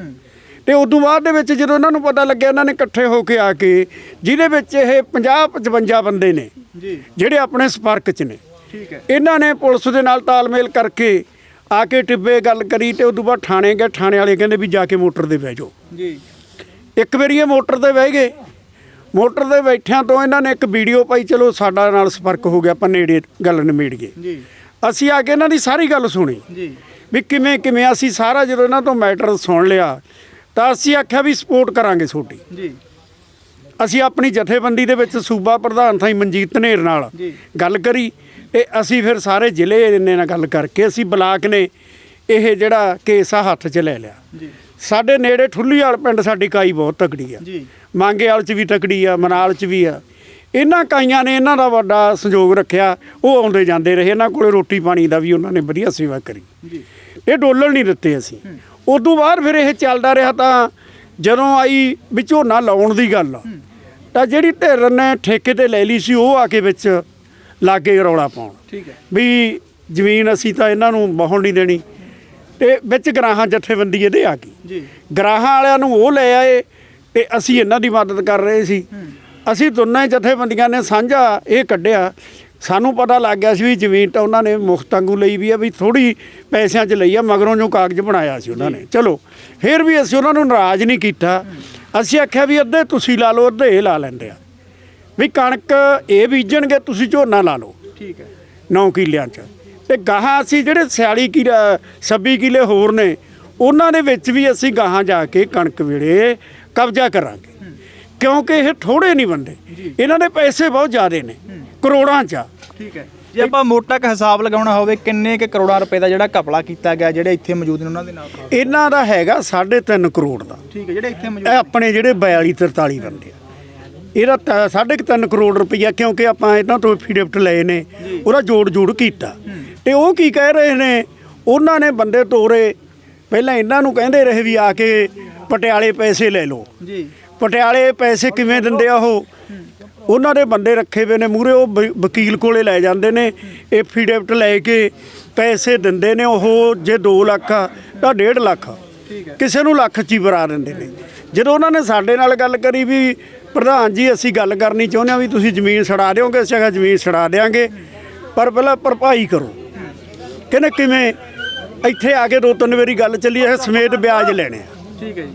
ਤੇ ਉਦੋਂ ਬਾਅਦ ਦੇ ਵਿੱਚ ਜਦੋਂ ਇਹਨਾਂ ਨੂੰ ਪਤਾ ਲੱਗਿਆ ਇਹਨਾਂ ਨੇ ਇਕੱਠੇ ਹੋ ਕੇ ਆ ਕੇ ਜਿਹਦੇ ਵਿੱਚ ਇਹ 50 55 ਬੰਦੇ ਨੇ ਜੀ। ਜਿਹੜੇ ਆਪਣੇ ਸੰਪਰਕ 'ਚ ਨੇ। ਠੀਕ ਹੈ। ਇਹਨਾਂ ਨੇ ਪੁਲਿਸ ਦੇ ਨਾਲ ਤਾਲਮੇਲ ਕਰਕੇ ਆ ਕੇ ਟਿੱਬੇ ਗੱਲ ਕਰੀ ਤੇ ਉਦੋਂ ਬਾਅਦ ਥਾਣੇ ਗਏ ਥਾਣੇ ਵਾਲੇ ਕਹਿੰਦੇ ਵੀ ਜਾ ਕੇ ਮੋਟਰ ਤੇ ਬਹਿ ਜਾਓ। ਜੀ। ਇੱਕ ਵਾਰੀ ਇਹ ਮੋਟਰ ਤੇ ਬਹਿ ਗਏ। ਮੋਟਰ ਤੇ ਬੈਠਿਆਂ ਤੋਂ ਇਹਨਾਂ ਨੇ ਇੱਕ ਵੀਡੀਓ ਪਾਈ ਚਲੋ ਸਾਡਾ ਨਾਲ ਸੰਪਰਕ ਹੋ ਗਿਆ ਆਪਾਂ ਨੇੜੇ ਗੱਲ ਨਿਮੇੜ ਗਏ। ਜੀ। ਅਸੀਂ ਆ ਕੇ ਇਹਨਾਂ ਦੀ ਸਾਰੀ ਗੱਲ ਸੁਣੀ ਜੀ। ਵੀ ਕਿਵੇਂ ਕਿਵੇਂ ਅਸੀਂ ਸਾਰਾ ਜਦੋਂ ਇਹਨਾਂ ਤੋਂ ਮੈਟਰ ਸੁਣ ਲਿਆ ਤਾਂ ਅਸੀਂ ਆਖਿਆ ਵੀ ਸਪੋਰਟ ਕਰਾਂਗੇ ਤੁਹਾਡੀ। ਜੀ। ਅਸੀਂ ਆਪਣੀ ਜਥੇਬੰਦੀ ਦੇ ਵਿੱਚ ਸੂਬਾ ਪ੍ਰਧਾਨ ਥਾਈ ਮਨਜੀਤ ਧਨੇਰ ਨਾਲ। ਗੱਲ ਕਰੀ ਤੇ ਅਸੀਂ ਫਿਰ ਸਾਰੇ ਜ਼ਿਲ੍ਹੇ ਨੇ ਨਾਲ ਗੱਲ ਕਰਕੇ ਅਸੀਂ ਬਲਾਕ ਨੇ ਇਹ ਜਿਹੜਾ ਕੇਸ ਆ ਹੱਥ 'ਚ ਲੈ ਲਿਆ। ਜੀ। ਸਾਡੇ ਨੇੜੇ ਠੁੱਲੀਵਾਲ ਪਿੰਡ ਸਾਡੀ ਕਾਈ ਬਹੁਤ ਤਕੜੀ ਆ। ਜੀ। ਮੰਗੇਵਾਲ 'ਚ ਵੀ ਤਕੜੀ ਆ ਮਨਾਲ 'ਚ ਵੀ ਆ। ਇਹਨਾਂ ਕਾਈਆਂ ਨੇ ਇਹਨਾਂ ਦਾ ਵੱਡਾ ਸੰਯੋਗ ਰੱਖਿਆ ਉਹ ਆਉਂਦੇ ਜਾਂਦੇ ਰਹੇ। ਇਹਨਾਂ ਕੋਲੇ ਰੋਟੀ ਪਾਣੀ ਦਾ ਵੀ ਉਹਨਾਂ ਨੇ ਵਧੀਆ ਸੇਵਾ ਕਰੀ। ਜੀ। ਇਹ ਡੋਲਣ ਨਹੀਂ ਦਿੱਤੇ ਅਸੀਂ। ਉਦੋਂ ਬਾਅਦ ਫਿਰ ਇਹ ਚੱਲਦਾ ਰਿਹਾ ਤਾਂ ਜਦੋਂ ਆਈ ਵੀ ਝੋਨਾ ਲਾਉਣ ਦੀ ਗੱਲ ਤਾਂ ਜਿਹੜੀ ਧਿਰ ਨੇ ਠੇਕੇ ਤੇ ਲੈ ਲਈ ਸੀ ਉਹ ਆ ਕੇ ਵਿੱਚ ਲਾਗੇ ਰੌਲਾ ਪਾਉਣ। ਠੀਕ ਹੈ। ਵੀ ਜ਼ਮੀਨ ਅਸੀਂ ਤਾਂ ਇਹਨਾਂ ਨੂੰ ਵਾਹੁਣ ਨਹੀਂ ਦੇਣੀ। ਤੇ ਵਿੱਚ ਗਰਾਹਾਂ ਜਥੇਬੰਦੀ ਇਹਦੇ ਆ ਗਈ। ਜੀ। ਗਰਾਹਾਂ ਵਾਲਿਆਂ ਨੂੰ ਉਹ ਲੈ ਆਏ ਤੇ ਅਸੀਂ ਇਹਨਾਂ ਦੀ ਮਦਦ ਕਰ ਰਹੇ ਸੀ। ਅਸੀਂ ਦੋਨਾਂ ਜਥੇਬੰਦੀਆਂ ਨੇ ਸਾਂਝਾ ਇਹ ਕੱਢਿਆ ਸਾਨੂੰ ਪਤਾ ਲੱਗ ਗਿਆ ਸੀ ਵੀ ਜ਼ਮੀਨ ਤਾਂ ਉਹਨਾਂ ਨੇ ਮੁਖਤ ਵਾਂਗੂ ਲਈ ਵੀ ਆ ਵੀ ਥੋੜੀ ਪੈਸਿਆਂ 'ਚ ਲਈ ਆ ਮਗਰੋਂ ਜੋ ਕਾਗਜ਼ ਬਣਾਇਆ ਸੀ ਉਹਨਾਂ ਨੇ। ਚਲੋ ਫਿਰ ਵੀ ਅਸੀਂ ਉਹਨਾਂ ਨੂੰ ਨਾਰਾਜ਼ ਨਹੀਂ ਕੀਤਾ। ਅਸੀਂ ਆਖਿਆ ਵੀ ਅੱਧੇ ਤੁਸੀਂ ਲਾ ਲਓ ਅੱਧੇ ਇਹ ਲਾ ਲੈਂਦੇ ਆ। ਵੀ ਕਣਕ ਇਹ ਬੀਜਣਗੇ ਤੁਸੀਂ ਝੋਨਾ ਲਾ ਲਓ। ਠੀਕ ਹੈ। 9 ਕਿੱਲਿਆਂ 'ਚ। ਤੇ ਗਾਹਾਂ ਅਸੀਂ ਜਿਹੜੇ 46 ਕਿੱਲੇ 26 ਕਿੱਲੇ ਹੋਰ ਨੇ ਉਹਨਾਂ ਦੇ ਵਿੱਚ ਵੀ ਅਸੀਂ ਗਾਹਾਂ ਜਾ ਕੇ ਕਣਕ ਵੇਲੇ ਕਬਜ਼ਾ ਕਰਾਂਗੇ। ਕਿਉਂਕਿ ਇਹ ਥੋੜੇ ਨਹੀਂ ਬੰਦੇ ਇਹਨਾਂ ਦੇ ਪੈਸੇ ਬਹੁਤ ਜ਼ਿਆਦੇ ਨੇ। ਕਰੋੜਾਂ 'ਚ। ਆ। ਠੀਕ ਹੈ। ਜੇ ਆਪਾਂ ਮੋਟਾ ਕ ਹਿਸਾਬ ਲਗਾਉਣਾ ਹੋਵੇ ਕਿੰਨੇ ਕ ਕਰੋੜਾਂ ਰੁਪਏ ਦਾ ਜਿਹੜਾ ਘਪਲਾ ਕੀਤਾ ਗਿਆ ਜਿਹੜੇ ਇੱਥੇ ਮੌਜੂਦ ਨੇ ਉਹਨਾਂ ਦੇ ਨਾਲ ਇਹਨਾਂ ਦਾ ਹੈਗਾ 3.5 ਕਰੋੜ ਦਾ। ਠੀਕ ਹੈ ਜਿਹੜੇ ਇੱਥੇ ਮੌਜੂਦ ਇਹ ਆਪਣੇ ਜਿਹੜੇ 42 43 ਬੰਦੇ ਆ। ਇਹਦਾ ਤਾਂ ਸਾਢੇ ਕੁ ਤਿੰਨ ਕਰੋੜ ਰੁਪਈਆ ਕਿਉਂਕਿ ਆਪਾਂ ਇਹਨਾਂ ਤੋਂ ਐਫੀਡੇਵਿਟ ਲਏ ਨੇ ਉਹਦਾ ਜੋੜ ਜੋੜ ਕੀਤਾ। ਤੇ ਉਹ ਕੀ ਕਹਿ ਰਹੇ ਨੇ? ਉਹਨਾਂ ਨੇ ਬੰਦੇ ਤੋਰੇ। ਪਹਿਲਾਂ ਇਹਨਾਂ ਨੂੰ ਕਹਿੰਦੇ ਰਹੇ ਵੀ ਆ ਕੇ ਪਟਿਆਲੇ ਪੈਸੇ ਲੈ ਲਓ। ਜੀ। ਪਟਿਆਲੇ ਪੈਸੇ ਕਿਵੇਂ ਦਿੰਦੇ ਆ ਉਹ? ਉਹਨਾਂ ਦੇ ਬੰਦੇ ਰੱਖੇ ਹੋਏ ਨੇ ਮੂਰੇ ਉਹ ਵ- ਵਕੀਲ ਕੋਲੇ ਲੈ ਜਾਂਦੇ ਨੇ ਐਫੀਡੇਵਿਟ ਲੈ ਕੇ ਪੈਸੇ ਦਿੰਦੇ ਨੇ ਉਹ ਜੇ 2 ਲੱਖ ਆ ਤਾਂ 1.5 ਲੱਖ ਆ। ਕਿਸੇ ਨੂੰ ਲੱਖ ਚ ਹੀ ਬਰਾ ਦਿੰਦੇ ਨੇ। ਜਦੋਂ ਉਹਨਾਂ ਨੇ ਸਾਡੇ ਨਾਲ ਗੱਲ ਕਰੀ ਵੀ ਪ੍ਰਧਾਨ ਜੀ ਅਸੀਂ ਗੱਲ ਕਰਨੀ ਚਾਹੁੰਦੇ ਹਾਂ ਵੀ ਤੁਸੀਂ ਜ਼ਮੀਨ ਛੜਾ ਦਿਓਗੇ ਅਸੀਂ ਕਿਹਾ ਜ਼ਮੀਨ ਛੜਾ ਦਿਆਂਗੇ ਪਰ ਪਹਿਲਾਂ ਭਰਪਾਈ ਕਰੋ। ਕਹਿੰਦੇ ਕਿਵੇਂ? ਇੱਥੇ ਆ ਕੇ ਦੋ ਤਿੰਨ ਵਾਰੀ ਗੱਲ ਚੱਲੀ ਹੈ ਸਮੇਤ ਵਿਆਜ ਲੈਣੇ ਆ। ਠੀਕ ਹੈ ਜੀ।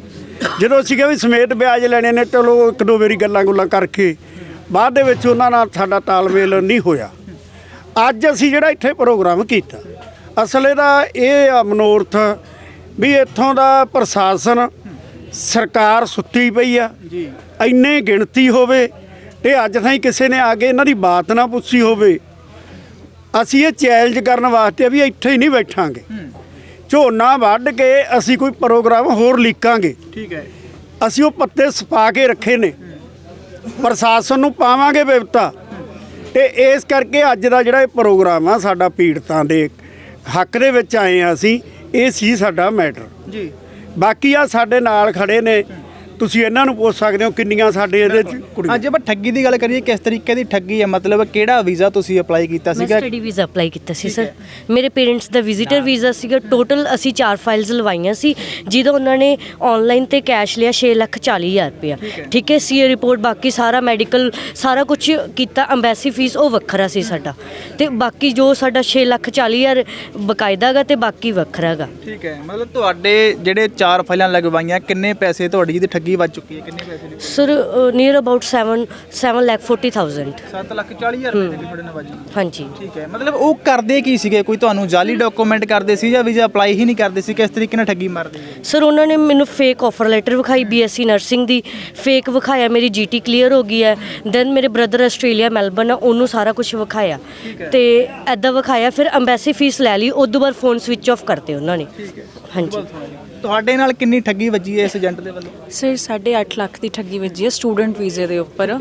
ਜਦੋਂ ਅਸੀਂ ਕਿਹਾ ਵੀ ਸਮੇਤ ਵਿਆਜ ਲੈਣੇ ਨੇ ਚਲੋ ਇੱਕ ਦੋ ਵਾਰੀ ਗੱਲਾਂ ਗੁੱਲਾਂ ਕਰਕੇ ਬਾਅਦ ਦੇ ਵਿੱਚ ਉਹਨਾਂ ਨਾਲ ਸਾਡਾ ਤਾਲਮੇਲ ਨਹੀਂ ਹੋਇਆ। ਅੱਜ ਅਸੀਂ ਜਿਹੜਾ ਇੱਥੇ ਪ੍ਰੋਗਰਾਮ ਕੀਤਾ ਅਸਲ ਇਹਦਾ ਇਹ ਆ ਮਨੋਰਥ ਵੀ ਇੱਥੋਂ ਦਾ ਪ੍ਰਸ਼ਾਸਨ ਸਰਕਾਰ ਸੁੱਤੀ ਪਈ ਆ। ਜੀ। ਇੰਨੇ ਗਿਣਤੀ ਹੋਵੇ ਤੇ ਅੱਜ ਤਾਈਂ ਕਿਸੇ ਨੇ ਆ ਕੇ ਇਹਨਾਂ ਦੀ ਬਾਤ ਨਾ ਪੁੱਛੀ ਹੋਵੇ। ਅਸੀਂ ਇਹ ਚੈਲੰਜ ਕਰਨ ਵਾਸਤੇ ਵੀ ਇੱਥੇ ਹੀ ਨਹੀਂ ਬੈਠਾਂਗੇ। ਝੋਨਾ ਵੱਢ ਕੇ ਅਸੀਂ ਕੋਈ ਪ੍ਰੋਗਰਾਮ ਹੋਰ ਲੀਕਾਂਗੇ। ਠੀਕ ਹੈ। ਅਸੀਂ ਉਹ ਪੱਤੇ ਸਪਾ ਕੇ ਰੱਖੇ ਨੇ। ਪ੍ਰਸ਼ਾਸਨ ਨੂੰ ਪਾਵਾਂਗੇ ਬਿਪਤਾ ਤੇ ਇਸ ਕਰਕੇ ਅੱਜ ਦਾ ਜਿਹੜਾ ਇਹ ਪ੍ਰੋਗਰਾਮ ਆ ਸਾਡਾ ਪੀੜਤਾਂ ਦੇ ਹੱਕ ਦੇ ਵਿੱਚ ਆਏ ਆ ਅਸੀਂ ਇਹ ਸੀ ਸਾਡਾ ਮੈਟਰ। ਜੀ। ਬਾਕੀ ਆ ਸਾਡੇ ਨਾਲ ਖੜੇ ਨੇ ਤੁਸੀਂ ਇਹਨਾਂ ਨੂੰ ਪੁੱਛ ਸਕਦੇ ਹੋ ਕਿੰਨੀਆਂ ਸਾਡੇ ਇਹਦੇ ਚ ਕੁੜੀਆਂ। ਅੱਜ ਆਪਾਂ ਠੱਗੀ ਦੀ ਗੱਲ ਕਰੀਏ ਕਿਸ ਤਰੀਕੇ ਦੀ ਠੱਗੀ ਹੈ ਮਤਲਬ ਕਿਹੜਾ ਵੀਜ਼ਾ ਤੁਸੀਂ ਅਪਲਾਈ ਕੀਤਾ ਮੈਂ ਸੀਗਾ? ਸਟੱਡੀ ਵੀਜ਼ਾ ਅਪਲਾਈ ਕੀਤਾ ਸੀ ਸਰ। ਮੇਰੇ ਪੇਰੈਂਟਸ ਦਾ ਵਿਜ਼ਿਟਰ ਵੀਜ਼ਾ ਸੀਗਾ। ਟੋਟਲ ਅਸੀਂ ਚਾਰ ਫਾਈਲਸ ਲਵਾਈਆਂ ਸੀ ਜਿਹਦਾ ਉਹਨਾਂ ਨੇ ਆਨਲਾਈਨ ਤੇ ਕੈਸ਼ ਲਿਆ 6 ਲੱਖ 40 ਹਜ਼ਾਰ ਰੁਪਇਆ। ਠੀਕ ਹੈ। ਸੀਏ ਰਿਪੋਰਟ ਬਾਕੀ ਸਾਰਾ ਮੈਡੀਕਲ ਸਾਰਾ ਕੁਝ ਕੀਤਾ। ਅੰਬੈਸੀ ਫੀਸ ਉਹ ਵੱਖਰਾ ਸੀ ਸਾਡਾ। ਤੇ ਬਾਕੀ ਜੋ ਸਾਡਾ 6 ਲੱਖ 40 ਹਜ਼ਾਰ ਬਕਾਇਦਾ ਗਾ ਤੇ ਬਾਕੀ ਵੱਖਰਾ ਗਾ। ਠੀਕ ਹੈ। ਮਤਲਬ ਤੁਹਾਡੇ ਜਿਹੜੇ ਚਾਰ ਫਾਈਲਾਂ ਲਗਵਾਈਆਂ ਕਿੰਨੇ ਪੈਸੇ ਤੁਹਾਡੀ ਜਿਹਦੀ ਠੱਗੀ ਵੱਜ ਚੁੱਕੀ ਹੈ ਕਿੰਨੇ ਪੈਸੇ ਨੇ sir near about 7 7 lakh 40000 7 lakh 40 ਹਜ਼ਾਰ ਰੁਪਏ ਦੀ ਤੁਹਾਡੇ ਨਾਲ ਵੱਜੀ ਹਾਂਜੀ। ਠੀਕ ਹੈ ਮਤਲਬ ਉਹ ਕਰਦੇ ਕੀ ਸੀਗੇ? ਕੋਈ ਤੁਹਾਨੂੰ ਜਾਲੀ ਡਾਕੂਮੈਂਟ ਕਰਦੇ ਸੀ ਜਾਂ ਵੀਜ਼ਾ ਅਪਲਾਈ ਹੀ ਨਹੀਂ ਕਰਦੇ ਸੀ? ਕਿਸ ਤਰੀਕੇ ਨਾਲ ਠੱਗੀ ਮਾਰਦੇ ਸੀ? ਸਰ ਉਹਨਾਂ ਨੇ ਮੈਨੂੰ ਫੇਕ ਆਫਰ ਲੈਟਰ ਵਿਖਾਈ ਬੀਐਸਸੀ ਨਰਸਿੰਗ ਦੀ। ਫੇਕ ਵਿਖਾਇਆ ਮੇਰੀ ਜੀਟੀ ਕਲੀਅਰ ਹੋ ਗਈ ਹੈ। ਦੈਨ ਮੇਰੇ ਬ੍ਰਦਰ ਆਸਟ੍ਰੇਲੀਆ ਮੈਲਬਨ ਆ ਉਹਨੂੰ ਸਾਰਾ ਕੁਝ ਵਿਖਾਇਆ। ਤੇ ਐਦਾਂ ਵਿਖਾਇਆ ਫਿਰ ਅੰਬੈਸੀ ਫੀਸ ਲੈ ਲਈ ਉਦੋਂ ਬਾਅਦ ਫੋਨ ਸਵਿਚ ਆਫ ਕਰਤੇ ਉਹਨਾਂ ਨੇ। ਹਾਂਜੀ। ਤੁਹਾਡੇ ਨਾਲ ਕਿੰਨੀ ਠੱਗੀ ਵੱਜੀ ਹੈ ਇਸ ਏਜੰਟ ਦੇ ਵੱਲੋਂ? ਸਰ 8.5 ਲੱਖ ਦੀ ਠੱਗੀ ਵੱਜੀ ਹੈ ਸਟੂਡੈਂਟ ਵੀਜ਼ੇ ਦੇ ਉੱਪਰ।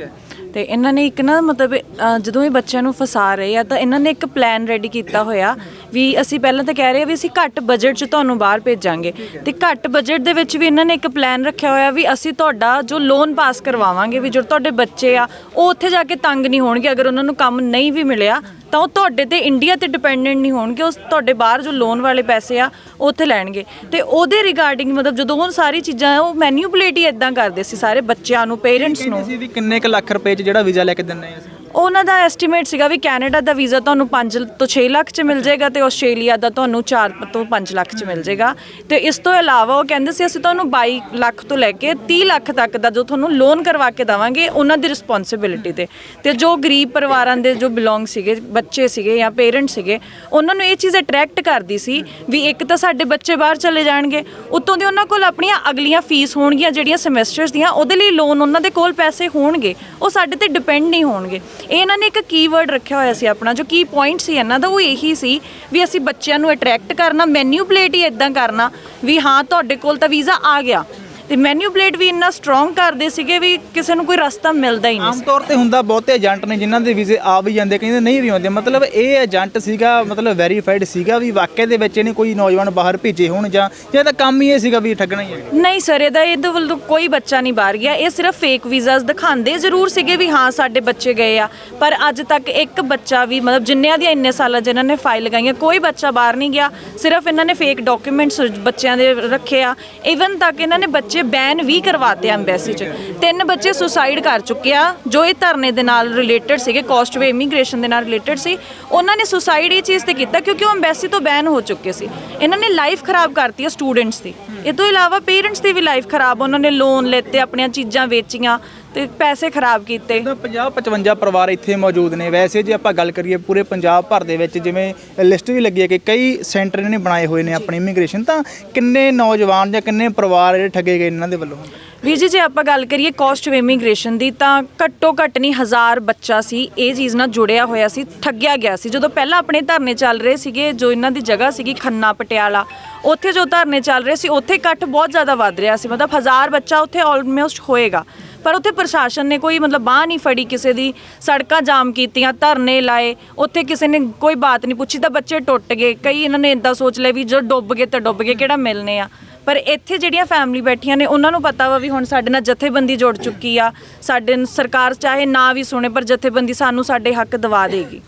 ਤੇ ਇਹਨਾਂ ਨੇ ਇੱਕ ਨਾ ਮਤਲਬ ਅ, ਜਦੋਂ ਇਹ ਬੱਚਿਆਂ ਨੂੰ ਫਸਾ ਰਹੇ ਆ ਤਾਂ ਇਹਨਾਂ ਨੇ ਇੱਕ ਪਲਾਨ ਰੈਡੀ ਕੀਤਾ ਹੋਇਆ ਵੀ ਅਸੀਂ ਪਹਿਲਾਂ ਤਾਂ ਕਹਿ ਰਹੇ ਆ ਵੀ ਅਸੀਂ ਘੱਟ ਬਜਟ 'ਚ ਤੁਹਾਨੂੰ ਬਾਹਰ ਭੇਜਾਂਗੇ। ਤੇ ਘੱਟ ਬਜਟ ਦੇ ਵਿੱਚ ਵੀ ਇਹਨਾਂ ਨੇ ਇੱਕ ਪਲਾਨ ਰੱਖਿਆ ਹੋਇਆ ਵੀ ਅਸੀਂ ਤੁਹਾਡਾ ਜੋ ਲੋਨ ਪਾਸ ਕਰਵਾਵਾਂਗੇ ਵੀ ਜੋ ਤੁਹਾਡੇ ਬੱਚੇ ਆ ਉਹ ਉੱਥੇ ਜਾ ਕੇ ਤੰਗ ਨਹੀਂ ਹੋਣਗੇ। ਅਗਰ ਉਹਨਾਂ ਨੂੰ ਕੰਮ ਨਹੀਂ ਵੀ ਮਿਲਿਆ ਤਾਂ ਉਹ ਤੁਹਾਡੇ ਤੇ ਇੰਡੀਆ ਤੇ ਡਿਪੈਂਡੈਂਟ ਨਹੀਂ ਹੋਣਗੇ। ਉਸ ਤੁਹਾਡੇ ਬਾਹਰ ਜੋ ਲੋਨ ਵਾਲੇ ਪੈਸੇ ਆ ਉਹ ਉੱਥੇ ਲੈਣਗੇ। ਤੇ ਉਹਦੇ ਰਿਗਾਰਡਿੰਗ ਮਤਲਬ ਜਦੋਂ ਉਹ ਸਾਰੀ ਚੀਜ਼ਾਂ ਉਹ ਮੈਨੂਪੂਲੇਟ ਹੀ ਇਦਾਂ ਕਰਦੇ ਸੀ ਸਾਰੇ ਬੱਚਿਆਂ ਨੂੰ ਪੇਰੈਂਟਸ ਨੂੰ ਕਹਿੰਦੇ ਸੀ ਵੀ ਕਿੰਨੇ ਕੁ ਲੱਖ ਰੁਪਏ 'ਚ ਜਿਹੜਾ ਵੀਜ਼ਾ ਲੈ ਕੇ ਦਿੰਨੇ ਆ ਅਸੀਂ। ਉਹਨਾਂ ਦਾ ਐਸਟੀਮੇਟ ਸੀਗਾ ਵੀ ਕੈਨੇਡਾ ਦਾ ਵੀਜ਼ਾ ਤੁਹਾਨੂੰ 5 ਤੋਂ 6 ਲੱਖ ਚ ਮਿਲ ਜਾਏਗਾ ਤੇ ਆਸਟ੍ਰੇਲੀਆ ਦਾ ਤੁਹਾਨੂੰ 4 ਤੋਂ 5 ਲੱਖ ਚ ਮਿਲ ਜਾਏਗਾ। ਤੇ ਇਸ ਤੋਂ ਇਲਾਵਾ ਉਹ ਕਹਿੰਦੇ ਸੀ, ਅਸੀਂ ਤੁਹਾਨੂੰ 22 ਲੱਖ ਤੋਂ ਲੈ ਕੇ 30 ਲੱਖ ਤੱਕ ਦਾ ਜੋ ਤੁਹਾਨੂੰ ਲੋਨ ਕਰਵਾ ਕੇ ਦਵਾਂਗੇ, ਉਹਨਾਂ ਦੀ ਰਿਸਪੌਂਸਿਬਿਲਿਟੀ ਤੇ। ਤੇ ਜੋ ਗਰੀਬ ਪਰਿਵਾਰਾਂ ਦੇ ਜੋ ਬਿਲੋਂਗ ਸੀਗੇ, ਬੱਚੇ ਸੀਗੇ ਜਾਂ ਪੇਰੈਂਟ ਸੀਗੇ, ਉਹਨਾਂ ਨੂੰ ਇਹ ਚੀਜ਼ ਅਟਰੈਕਟ ਕਰਦੀ ਸੀ ਵੀ ਇੱਕ ਤਾਂ ਸਾਡੇ ਬੱਚੇ ਬਾਹਰ ਚਲੇ ਜਾਣਗੇ, ਉੱਤੋਂ ਦੀ ਉਹਨਾਂ ਕੋਲ ਆਪਣੀਆਂ ਅਗਲੀਆਂ ਫੀਸ ਹੋਣਗੀਆਂ, ਜਿਹੜੀਆਂ ਸਮੈਸਟਰਸ ਦੀਆਂ, ਉਹਦੇ ਲਈ ਲੋਨ ਉਹਨਾਂ ਦੇ ਕੋਲ ਪੈਸੇ ਹੋਣਗੇ, ਉਹ ਸਾਡੇ ਤੇ ਡਿਪੈਂਡ ਨਹੀਂ ਹੋਣਗੇ। ਇਹ ਇਹਨਾਂ ਨੇ ਇੱਕ ਕੀਵਰਡ ਰੱਖਿਆ ਹੋਇਆ ਸੀ ਆਪਣਾ, ਜੋ ਕੀ ਪੁਆਇੰਟ ਸੀ ਇਹਨਾਂ ਦਾ, ਉਹ ਇਹੀ ਸੀ ਵੀ ਅਸੀਂ ਬੱਚਿਆਂ ਨੂੰ ਅਟਰੈਕਟ ਕਰਨਾ ਮੈਨੂਪਲੇਟ ਹੀ ਇਦਾਂ ਕਰਨਾ, ਵੀ ਹਾਂ, ਤੁਹਾਡੇ ਕੋਲ ਤਾਂ ਵੀਜ਼ਾ ਆ ਗਿਆ। ਤੇ ਮੈਨੂਪਲੇਟ ਵੀ ਇੰਨਾ ਸਟਰੋਂਗ ਕਰਦੇ ਸੀਗੇ ਵੀ ਕਿਸੇ ਨੂੰ ਕੋਈ ਰਸਤਾ ਮਿਲਦਾ ਹੀ ਨਹੀਂ ਆਮ ਤੌਰ ਤੇ ਹੁੰਦਾ ਬਹੁਤੇ ਏਜੰਟ ਨੇ ਜਿਨ੍ਹਾਂ ਦੇ ਵੀਜ਼ੇ ਆ ਵੀ ਜਾਂਦੇ ਕਹਿੰਦੇ ਨਹੀਂ ਵੀ ਆਉਂਦੇ। ਮਤਲਬ ਇਹ ਏਜੰਟ ਸੀਗਾ ਮਤਲਬ ਵੈਰੀਫਾਈਡ ਸੀਗਾ ਵੀ ਵਾਕਿਆ ਦੇ ਵਿੱਚ ਇਹਨੇ ਕੋਈ ਨੌਜਵਾਨ ਬਾਹਰ ਭੇਜੇ ਹੋਣ ਜਾਂ ਜਾਂ ਤਾਂ ਕੰਮ ਹੀ ਇਹ ਸੀਗਾ ਵੀ ਠੱਗਣਾ ਹੀ ਹੈ ਨਹੀਂ ਸਰ ਇਹਦਾ ਇਹਦੇ ਵੱਲੋਂ ਕੋਈ ਬੱਚਾ ਨਹੀਂ ਬਾਹਰ ਗਿਆ। ਇਹ ਸਿਰਫ ਫੇਕ ਵੀਜ਼ਾਸ ਦਿਖਾਉਂਦੇ ਜ਼ਰੂਰ ਸੀਗੇ ਵੀ ਹਾਂ ਸਾਡੇ ਬੱਚੇ ਗਏ ਆ। ਪਰ ਅੱਜ ਤੱਕ ਇੱਕ ਬੱਚਾ ਵੀ ਮਤਲਬ ਜਿੰਨਿਆਂ ਦੀਆਂ ਇੰਨੇ ਸਾਲਾਂ ਜਿਨ੍ਹਾਂ ਨੇ ਫਾਈਲ ਲਗਾਈਆਂ ਕੋਈ ਬੱਚਾ ਬਾਹਰ ਨਹੀਂ ਗਿਆ। ਸਿਰਫ ਇਹਨਾਂ ਨੇ ਫੇਕ ਡਾਕੂਮੈਂਟਸ ਬੱਚਿਆਂ ਦੇ ਰੱਖੇ ਆ। ਇਵਨ ਤੱਕ ਇਹਨਾਂ ਨੇ ਬੱਚੇ ਬੈਨ ਵੀ ਕਰਵਾਤੇ ਐਮਬੈਸੀ 'ਚ। ਤਿੰਨ ਬੱਚੇ ਸੁਸਾਈਡ ਕਰ ਚੁੱਕੇ ਆ, ਜੋ ਇਹ ਧਰਨੇ ਦੇ ਨਾਲ ਰਿਲੇਟਡ ਸੀਗੇ ਕਾਸਟ ਵੇ ਇਮੀਗ੍ਰੇਸ਼ਨ ਦੇ ਨਾਲ ਰਿਲੇਟਡ ਸੀ। ਉਹਨਾਂ ਨੇ ਸੁਸਾਈਡ ਇਹ ਚੀਜ਼ ਤੇ ਕੀਤਾ ਕਿਉਂਕਿ ਉਹ ਐਮਬੈਸੀ ਤੋਂ ਬੈਨ ਹੋ ਚੁੱਕੇ ਸੀ। ਇਹਨਾਂ ਨੇ ਲਾਈਫ ਖਰਾਬ ਕਰਤੀ ਹੈ ਸਟੂਡੈਂਟਸ ਦੀ। ਇਹ ਤੋਂ ਇਲਾਵਾ ਪੇਰੈਂਟਸ ਦੀ ਵੀ ਲਾਈਫ ਖਰਾਬ, ਉਹਨਾਂ ਨੇ ਲੋਨ ਲੈਤੇ, ਆਪਣੀਆਂ ਚੀਜ਼ਾਂ ਵੇਚੀਆਂ ਤੇ ਪੈਸੇ ਖਰਾਬ ਕੀਤੇ। ਤਾਂ 50 55 ਪਰਿਵਾਰ ਇੱਥੇ ਮੌਜੂਦ ਨੇ। ਵੈਸੇ ਜੇ ਆਪਾਂ ਗੱਲ ਕਰੀਏ ਪੂਰੇ ਪੰਜਾਬ ਭਰ ਦੇ ਵਿੱਚ, ਜਿਵੇਂ ਲਿਸਟ ਵੀ ਲੱਗੀ ਹੈ ਕਿ ਕਈ ਸੈਂਟਰ ਇਹਨਾਂ ਨੇ ਬਣਾਏ ਹੋਏ ਨੇ ਆਪਣੀ ਇਮੀਗ੍ਰੇਸ਼ਨ, ਤਾਂ ਕਿੰਨੇ ਨੌਜਵਾਨ ਜਾਂ ਕਿੰਨੇ ਪਰਿਵਾਰ ਜਿਹੜੇ ਠੱਗੇ ਗਏ ਇਹਨਾਂ ਦੇ ਵੱਲੋਂ? ਵੀਰ ਜੀ, ਜੇ ਆਪਾਂ ਗੱਲ ਕਰੀਏ ਕਾਸਟ ਆਫ ਇਮੀਗ੍ਰੇਸ਼ਨ ਦੀ, ਤਾਂ ਘੱਟੋ ਘੱਟ ਨਹੀਂ, ਹਜ਼ਾਰ ਬੱਚਾ ਸੀ, ਇਹ ਚੀਜ਼ ਨਾਲ ਜੁੜਿਆ ਹੋਇਆ ਸੀ, ਠੱਗਿਆ ਗਿਆ ਸੀ। ਜਦੋਂ ਪਹਿਲਾਂ ਆਪਣੇ ਧਰਨੇ ਚੱਲ ਰਹੇ ਸੀਗੇ, ਜੋ ਇਹਨਾਂ ਦੀ ਜਗ੍ਹਾ ਸੀਗੀ, ਖੰਨਾ ਪਟਿਆਲਾ, ਉੱਥੇ ਜੋ ਧਰਨੇ ਚੱਲ ਰਹੇ ਸੀ, ਉੱਥੇ ਇਕੱਠ ਬਹੁਤ ਜ਼ਿਆਦਾ ਵੱਧ ਰਿਹਾ ਸੀ। ਮਤਲਬ ਹਜ਼ਾਰ ਬੱਚਾ ਉੱਥੇ ਆਲਮੋਸਟ ਹੋਏਗਾ। ਪਰ ਉੱਥੇ ਪ੍ਰਸ਼ਾਸਨ ਨੇ ਕੋਈ ਮਤਲਬ ਬਾਹ ਨਹੀਂ ਫੜੀ ਕਿਸੇ ਦੀ, ਸੜਕਾਂ ਜਾਮ ਕੀਤੀਆਂ, ਧਰਨੇ ਲਾਏ, ਉੱਥੇ ਕਿਸੇ ਨੇ ਕੋਈ ਬਾਤ ਨਹੀਂ ਪੁੱਛੀ, ਤਾਂ ਬੱਚੇ ਟੁੱਟ ਗਏ। ਕਈ ਇਹਨਾਂ ਨੇ ਇਦਾਂ ਸੋਚ ਲਿਆ ਵੀ ਜੋ ਡੁੱਬ ਗਏ ਤਾਂ ਡੁੱਬ ਗਏ, ਕਿਹੜਾ ਮਿਲਨੇ ਆ? ਪਰ ਇੱਥੇ ਜਿਹੜੀਆਂ ਫੈਮਿਲੀ ਬੈਠੀਆਂ ਨੇ ਉਹਨਾਂ ਨੂੰ ਪਤਾ ਵਾ ਵੀ ਹੁਣ ਸਾਡੇ ਨਾਲ ਜਥੇਬੰਦੀ ਜੁੜ ਚੁੱਕੀ ਆ। ਸਾਡੇ ਨ- ਸਰਕਾਰ ਚਾਹੇ ਨਾ ਵੀ ਸੁਣੇ ਪਰ ਜਥੇਬੰਦੀ ਸਾਨੂੰ ਸਾਡੇ ਹੱਕ ਦਿਵਾ ਦੇਗੀ।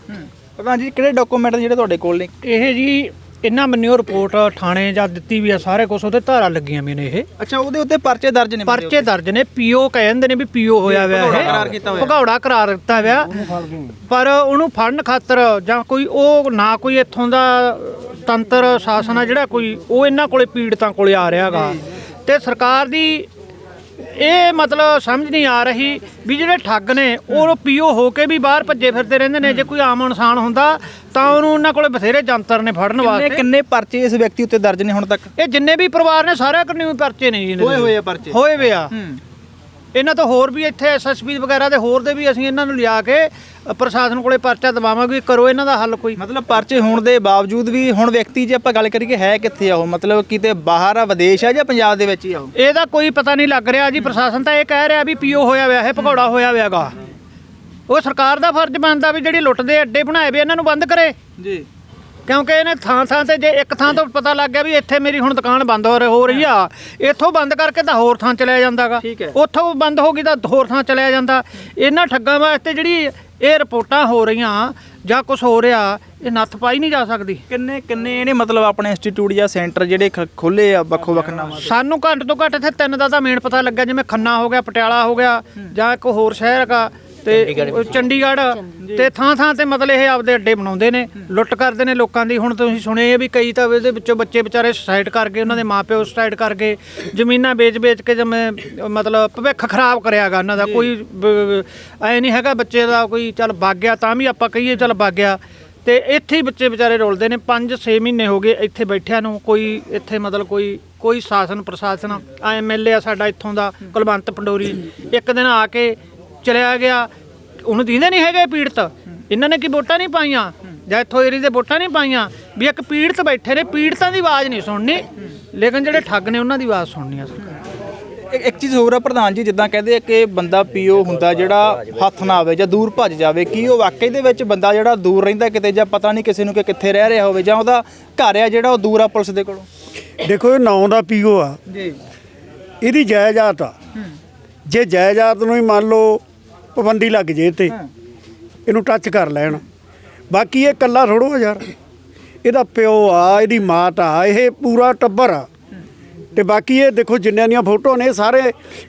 ਪ੍ਰਧਾਨ ਜੀ ਕਿਹੜੇ ਡਾਕੂਮੈਂਟ ਜਿਹੜੇ ਤੁਹਾਡੇ ਕੋਲ ਨੇ? ਇਹ ਜੀ ਇਹਨਾਂ ਮੰਨਿਓ ਰਿਪੋਰਟ ਥਾਣੇ ਜਾਂ ਦਿੱਤੀ ਵੀ ਆ ਸਾਰੇ ਕੁਝ ਉਹਦੇ ਧਾਰਾ ਲੱਗੀਆਂ ਵੀ ਨੇ ਇਹ। ਅੱਛਾ ਉਹਦੇ ਉੱਤੇ ਪਰਚੇ ਦਰਜ ਨੇ ਬੰਦੇ ਪਰਚੇ ਦਰਜ ਨੇ ਪੀਓ ਕਹਿੰਦੇ ਨੇ ਵੀ ਪੀਓ ਹੋਇਆ ਹੋਇਆ ਭਗੌੜਾ ਇਹ। ਕਰਾਰ ਕੀਤਾ ਹੋਇਆ। ਭਗੌੜਾ ਕਰਾਰ ਦਿੱਤਾ ਹੋਇਆ। ਪਰ ਉਹਨੂੰ ਫੜਨ ਖਾਤਰ ਜਾਂ ਕੋਈ ਉਹ ਨਾ ਕੋਈ ਇੱਥੋਂ ਦਾ ਤੰਤਰ ਸ਼ਾਸਨ ਆ ਜਿਹੜਾ ਕੋਈ ਉਹ ਇਹਨਾਂ ਕੋਲੇ ਪੀੜਤਾਂ ਕੋਲੇ ਆ ਰਿਹਾਗਾ ਤੇ ਸਰਕਾਰ ਦੀ ਇਹ ਮਤਲਬ ਸਮਝ ਨਹੀਂ ਆ ਰਹੀ ਵੀ ਜਿਹੜੇ ਠੱਗ ਨੇ ਉਹ ਪੀਓ ਹੋ ਕੇ ਵੀ ਬਾਹਰ ਭੱਜੇ ਫਿਰਦੇ ਰਹਿੰਦੇ ਨੇ। ਜੇ ਕੋਈ ਆਮ ਇਨਸਾਨ ਹੁੰਦਾ ਤਾਂ ਉਹਨੂੰ ਉਹਨਾਂ ਕੋਲੇ ਬਥੇਰੇ ਜੰਤਰ ਨੇ ਫੜਨ ਕਿੰਨੇ ਵਾਸਤੇ। ਕਿੰਨੇ ਪਰਚੇ ਇਸ ਵਿਅਕਤੀ ਉੱਤੇ ਦਰਜ ਨੇ ਹੁਣ ਤੱਕ? ਇਹ ਜਿੰਨੇ ਵੀ ਪਰਿਵਾਰ ਨੇ ਸਾਰਿਆਂ ਕੋਲ ਪਰਚੇ ਨੇ ਜੀ ਇਹਨਾਂ ਦੇ। ਹੋਏ ਹੋਏ ਆ ਪਰਚੇ। ਹੋਏ ਵੇ ਆ। ਇਹਨਾਂ ਤੋਂ ਹੋਰ ਵੀ ਇੱਥੇ ਐਸਐਸਪੀ ਵਗੈਰਾ ਦੇ ਹੋਰ ਦੇ ਵੀ ਅਸੀਂ ਇਹਨਾਂ ਨੂੰ ਲਿਆ ਕੇ ਪ੍ਰਸ਼ਾਸਨ ਕੋਲੇ ਪਰਚਾ ਦਵਾਵਾਂਗੇ ਕਰੋ ਇਹਨਾਂ ਦਾ ਹੱਲ ਕੋਈ। ਮਤਲਬ ਪਰਚੇ ਹੋਣ ਦੇ ਬਾਵਜੂਦ ਵੀ ਹੁਣ ਵਿਅਕਤੀ ਜੇ ਆਪਾਂ ਗੱਲ ਕਰੀਏ ਹੈ ਕਿੱਥੇ ਆ ਉਹ? ਮਤਲਬ ਕਿਤੇ ਬਾਹਰ ਆ ਵਿਦੇਸ਼ ਆ ਜਾਂ ਪੰਜਾਬ ਦੇ ਵਿੱਚ ਹੀ ਆ ਉਹ? ਇਹਦਾ ਕੋਈ ਪਤਾ ਨਹੀਂ ਲੱਗ ਰਿਹਾ ਜੀ ਪ੍ਰਸ਼ਾਸਨ ਤਾਂ ਇਹ ਕਹਿ ਰਿਹਾ ਵੀ ਪੀਓ ਹੋਇਆ ਹੋਇਆ ਹੈ ਭਗੌੜਾ ਹੋਇਆ ਹੋਇਆਗਾ ਉਹ ਸਰਕਾਰ ਦਾ ਫਰਜ਼ ਬਣਦਾ ਵੀ ਜਿਹੜੀ ਲੁੱਟ ਦੇ ਅੱਡੇ ਬਣਾਏ ਵੇ ਇਹਨਾਂ ਨੂੰ ਬੰਦ ਕਰੇ। ਜੀ। ਕਿਉਂਕਿ ਇਹਨੇ ਥਾਂ ਥਾਂ ਤੇ ਜੇ ਇੱਕ ਥਾਂ ਤੋਂ ਪਤਾ ਲੱਗ ਗਿਆ ਵੀ ਇੱਥੇ ਮੇਰੀ ਹੁਣ ਦੁਕਾਨ ਬੰਦ ਹੋ ਰਹੀ ਹੋ ਰਹੀ ਆ। ਇੱਥੋਂ ਬੰਦ ਕਰਕੇ ਤਾਂ ਹੋਰ ਥਾਂ ਚਲਿਆ ਜਾਂਦਾਗਾ। ਠੀਕ ਹੈ। ਉੱਥੋਂ ਬੰਦ ਹੋ ਗਈ ਤਾਂ ਹੋਰ ਥਾਂ ਚਲਿਆ ਜਾਂਦਾ। ਇਹਨਾਂ ਠੱਗਾਂ ਵਾਸਤੇ ਜਿਹੜੀ ਇਹ ਰਿਪੋਰਟਾਂ ਹੋ ਰਹੀਆਂ ਜਾਂ ਕੁਝ ਹੋ ਰਿਹਾ ਇਹ ਨੱਥ ਪਾਈ ਨਹੀਂ ਜਾ ਸਕਦੀ। ਕਿੰਨੇ ਕਿੰਨੇ ਇਹਨੇ ਮਤਲਬ ਆਪਣੇ ਇੰਸਟੀਚਿਊਟ ਜਾਂ ਸੈਂਟਰ ਜਿਹੜੇ ਖੋਲੇ ਆ ਵੱਖੋ ਵੱਖ ਨਾਮਾਂ? ਦੇ ਸਾਨੂੰ ਘੱਟ ਤੋਂ ਘੱਟ ਇੱਥੇ ਤਿੰਨ ਦਾ ਤਾਂ ਮੇਨ ਪਤਾ ਲੱਗਾ ਜਿਵੇਂ ਖੰਨਾ ਹੋ ਗਿਆ ਪਟਿਆਲਾ ਹੋ ਗਿਆ ਜਾਂ ਇੱਕ ਹੋਰ ਸ਼ਹਿਰ ਹੈਗਾ। ਤੇ ਉਹ ਚੰਡੀਗੜ੍ਹ ਤੇ ਥਾਂ ਥਾਂ ਤੇ ਮਤਲਬ ਇਹ ਆਪਦੇ ਅੱਡੇ ਬਣਾਉਂਦੇ ਨੇ ਲੁੱਟ ਕਰਦੇ ਨੇ ਲੋਕਾਂ ਦੀ। ਹੁਣ ਤੁਸੀਂ ਸੁਣਿਆ ਵੀ ਕਈ ਤਾਂ ਇਹਦੇ ਵਿੱਚੋਂ ਬੱਚੇ ਵਿਚਾਰੇ ਸੁਸਾਈਡ ਕਰ ਗਏ ਉਹਨਾਂ ਦੇ ਮਾਪਿਓ ਸੁਸਾਈਡ ਕਰ ਗਏ। ਜ਼ਮੀਨਾਂ ਵੇਚ-ਵੇਚ ਕੇ ਜਿਵੇਂ ਮਤਲਬ ਭਵਿੱਖ ਖਰਾਬ ਕਰਿਆਗਾ ਉਹਨਾਂ ਦਾ। ਕੋਈ ਐ ਨਹੀਂ ਹੈਗਾ ਬੱਚੇ ਦਾ ਕੋਈ ਚੱਲ ਵਗ ਗਿਆ ਤਾਂ ਵੀ ਆਪਾਂ ਕਹੀਏ ਚੱਲ ਵਗ ਗਿਆ। ਤੇ ਇੱਥੇ ਹੀ ਬੱਚੇ ਵਿਚਾਰੇ ਰੋਲਦੇ ਨੇ। 5-6 ਮਹੀਨੇ ਹੋ ਗਏ ਇੱਥੇ ਬੈਠਿਆਂ ਨੂੰ। ਕੋਈ ਇੱਥੇ ਮਤਲਬ ਕੋਈ ਕੋਈ ਸ਼ਾਸਨ ਪ੍ਰਸ਼ਾਸਨ ਐਮਐਲਏ ਆ ਸਾਡਾ ਇੱਥੋਂ ਦਾ ਕੁਲਵੰਤ ਪੰਡੋਰੀ। ਇੱਕ ਦਿਨ ਆ ਕੇ ਚਲਿਆ ਗਿਆ। ਉਹਨੂੰ ਦੀਂਦੇ ਨਹੀਂ ਹੈਗੇ ਪੀੜਤ। ਇਹਨਾਂ ਨੇ ਕੀ ਵੋਟਾਂ ਨਹੀਂ ਪਾਈਆਂ? ਜਾਂ ਇੱਥੋਂ ਏਰੀ ਦੇ ਵੋਟਾਂ ਨਹੀਂ ਪਾਈਆਂ? ਵੀ ਇੱਕ ਪੀੜਤ ਬੈਠੇ ਨੇ ਪੀੜਤਾਂ ਦੀ ਆਵਾਜ਼ ਨਹੀਂ ਸੁਣਨੀ। ਲੇਕਿਨ ਜਿਹੜੇ ਠੱਗ ਨੇ ਉਹਨਾਂ ਦੀ ਆਵਾਜ਼ ਸੁਣਨੀ ਆ ਸਰਕਾਰ। ਇੱਕ- ਇੱਕ ਚੀਜ਼ ਹੋਰ ਆ ਪ੍ਰਧਾਨ ਜੀ ਜਿੱਦਾਂ ਕਹਿੰਦੇ ਆ ਕਿ ਬੰਦਾ ਪੀਓ ਹੁੰਦਾ ਜਿਹੜਾ ਹੱਥ ਨਾ ਆਵੇ ਜਾਂ ਦੂਰ ਭੱਜ ਜਾਵੇ ਕੀ ਉਹ ਵਾਕਈ ਦੇ ਵਿੱਚ ਬੰਦਾ ਜਿਹੜਾ ਦੂਰ ਰਹਿੰਦਾ ਕਿਤੇ ਜਾਂ ਪਤਾ ਨਹੀਂ ਕਿਸੇ ਨੂੰ ਕਿ ਕਿੱਥੇ ਰਹਿ ਰਿਹਾ ਹੋਵੇ ਜਾਂ ਉਹਦਾ ਘਰ ਆ ਜਿਹੜਾ ਉਹ ਦੂਰ ਆ ਪੁਲਿਸ ਦੇ ਕੋਲੋਂ? ਦੇਖੋ ਇਹ ਨੌ ਦਾ ਪੀਓ ਆ। ਜੀ। ਇਹਦੀ ਜਾਇਦਾਦ ਆ। ਜੇ ਜਾਇਦਾਦ ਨੂੰ ਹੀ ਮੰਨ ਲਓ ਪਾਬੰਦੀ ਲੱਗ ਜੇ ਤੇ ਇਹਨੂੰ ਟੱਚ ਕਰ ਲੈਣ। ਬਾਕੀ ਇਹ ਕੱਲਾ ਥੋੜੋ ਯਾਰ। ਇਹਦਾ ਪਿਓ ਆ ਇਹਦੀ ਮਾਤ ਆ ਇਹ ਪੂਰਾ ਟੱਬਰ ਆ। ਤੇ ਬਾਕੀ ਇਹ ਦੇਖੋ ਜਿੰਨਿਆਂ ਦੀਆਂ ਫੋਟੋ ਨੇ ਸਾਰੇ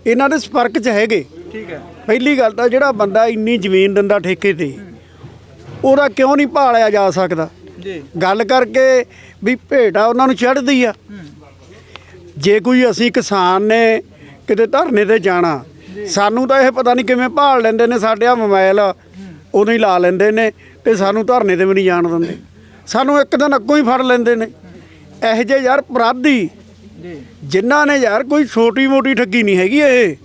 ਇਹਨਾਂ ਦੇ ਸੰਪਰਕ 'ਚ ਹੈਗੇ। ਠੀਕ ਹੈ। ਪਹਿਲੀ ਗੱਲ ਤਾਂ ਜਿਹੜਾ ਬੰਦਾ ਇੰਨੀ ਜ਼ਮੀਨ ਦਿੰਦਾ ਠੇਕੇ ਤੇ ਉਹਦਾ ਕਿਉਂ ਨਹੀਂ ਭਾਲਿਆ ਜਾ ਸਕਦਾ? ਜੀ। ਗੱਲ ਕਰਕੇ ਵੀ ਭੇਟਾ ਉਹਨਾਂ ਨੂੰ ਚੜ੍ਹਦੀ ਆ। ਜੇ ਕੋਈ ਅਸੀਂ ਕਿਸਾਨ ਨੇ ਕਿਤੇ ਧਰਨੇ ਤੇ ਜਾਣਾ ਸਾਨੂੰ ਤਾਂ ਇਹ ਪਤਾ ਨਹੀਂ ਕਿਵੇਂ ਭਾਲ ਲੈਂਦੇ ਨੇ ਸਾਡੇ ਆ ਮੋਬਾਈਲ ਉਦੋਂ ਹੀ ਲਾ ਲੈਂਦੇ ਨੇ ਤੇ ਸਾਨੂੰ ਧਰਨੇ ਤੇ ਵੀ ਨਹੀਂ ਜਾਣ ਦਿੰਦੇ। ਸਾਨੂੰ ਇੱਕ ਦਿਨ ਅੱਗੋਂ ਹੀ ਫੜ ਲੈਂਦੇ ਨੇ। ਇਹੋ ਜਿਹੇ ਯਾਰ ਅਪਰਾਧੀ ਜਿਨ੍ਹਾਂ ਨੇ ਯਾਰ ਕੋਈ ਛੋਟੀ ਮੋਟੀ ਠੱਗੀ ਨਹੀਂ ਹੈਗੀ ਇਹ।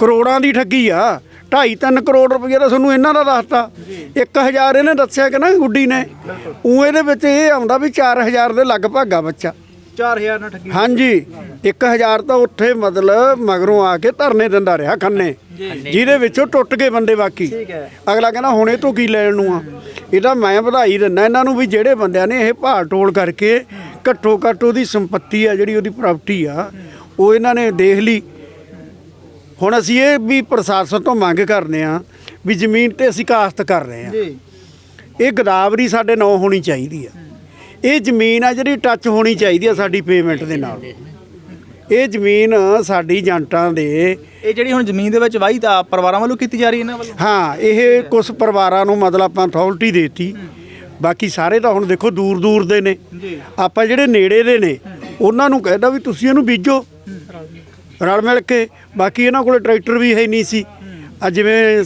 ਕਰੋੜਾਂ ਦੀ ਠੱਗੀ ਆ। 2.5 3 ਕਰੋੜ ਰੁਪਏ ਦਾ ਤੁਹਾਨੂੰ ਇਹਨਾਂ ਦਾ ਦੱਸਤਾ। 1000 ਇਹਨੇ ਦੱਸਿਆ ਕਿ ਨਾ ਗੁੱਡੀ ਨੇ। ਉਹ ਇਹਦੇ ਵਿੱਚ ਇਹ ਆਉਂਦਾ ਵੀ 4000 ਦੇ ਲਗਭਗ ਆ ਬੱਚਾ। 4000 ਨਾਲ ਠੱਗੀ ਹਾਂਜੀ 1000 ਤਾਂ ਉੱਥੇ ਮਤਲਬ ਮਗਰੋਂ ਆ ਕੇ ਧਰਨੇ ਦਿੰਦਾ ਰਿਹਾ ਖੰਨੇ ਜਿਹਦੇ ਵਿੱਚੋਂ ਟੁੱਟ ਗਏ ਬੰਦੇ ਬਾਕੀ। ਅਗਲਾ ਕਹਿੰਦਾ ਹੁਣ ਤੋਂ ਕੀ ਲੈਣ ਨੂੰ ਆ ਇਹਦਾ ਮੈਂ ਵਧਾਈ ਦਿੰਦਾ ਇਹਨਾਂ ਨੂੰ ਵੀ ਜਿਹੜੇ ਬੰਦਿਆਂ ਨੇ ਇਹ ਭਾਰ ਟੋਲ ਕਰਕੇ ਘੱਟੋ ਘੱਟ ਉਹਦੀ ਸੰਪਤੀ ਆ ਜਿਹੜੀ ਉਹਦੀ ਪ੍ਰਾਪਰਟੀ ਆ ਉਹ ਇਹਨਾਂ ਨੇ ਦੇਖ ਲਈ। ਹੁਣ ਅਸੀਂ ਇਹ ਵੀ ਪ੍ਰਸ਼ਾਸਨ ਤੋਂ ਮੰਗ ਕਰਨੇ ਆ ਵੀ ਜ਼ਮੀਨ ਤੇ ਅਸੀਂ ਕਾਸ਼ਤ ਕਰ ਰਹੇ ਆ। ਇਹ ਗਦਾਵਰੀ ਸਾਡੇ ਨਾਂ ਹੋਣੀ ਚਾਹੀਦੀ ਆ। ਇਹ ਜ਼ਮੀਨ ਆ ਜਿਹੜੀ ਟੱਚ ਹੋਣੀ ਚਾਹੀਦੀ ਆ ਸਾਡੀ ਪੇਮੈਂਟ ਦੇ ਨਾਲ। ਇਹ ਜ਼ਮੀਨ ਸਾਡੀ ਏਜੰਟਾਂ ਦੇ ਇਹ ਜਿਹੜੀ ਹੁਣ ਜ਼ਮੀਨ ਦੇ ਵਿੱਚ ਵਾਹੀ ਤਾਂ ਪਰਿਵਾਰਾਂ ਵੱਲੋਂ ਕੀਤੀ ਜਾ ਰਹੀ ਇਹਨਾਂ ਵੱਲੋਂ? ਹਾਂ ਇਹ ਕੁਝ ਪਰਿਵਾਰਾਂ ਨੂੰ ਮਤਲਬ ਆਪਾਂ ਅਥਾਰਟੀ ਦੇਤੀ। ਬਾਕੀ ਸਾਰੇ ਤਾਂ ਹੁਣ ਦੇਖੋ ਦੂਰ ਦੂਰ ਦੇ ਨੇ। ਆਪਾਂ ਜਿਹੜੇ ਨੇੜੇ ਦੇ ਨੇ ਉਹਨਾਂ ਨੂੰ ਕਹਿੰਦਾ ਵੀ ਤੁਸੀਂ ਇਹਨੂੰ ਬੀਜੋ। ਰਲ ਮਿਲ ਕੇ। ਬਾਕੀ ਇਹਨਾਂ ਕੋਲੇ ਟਰੈਕਟਰ ਵੀ ਹੈ ਨਹੀਂ ਸੀ। ਆ ਜਿਵੇਂ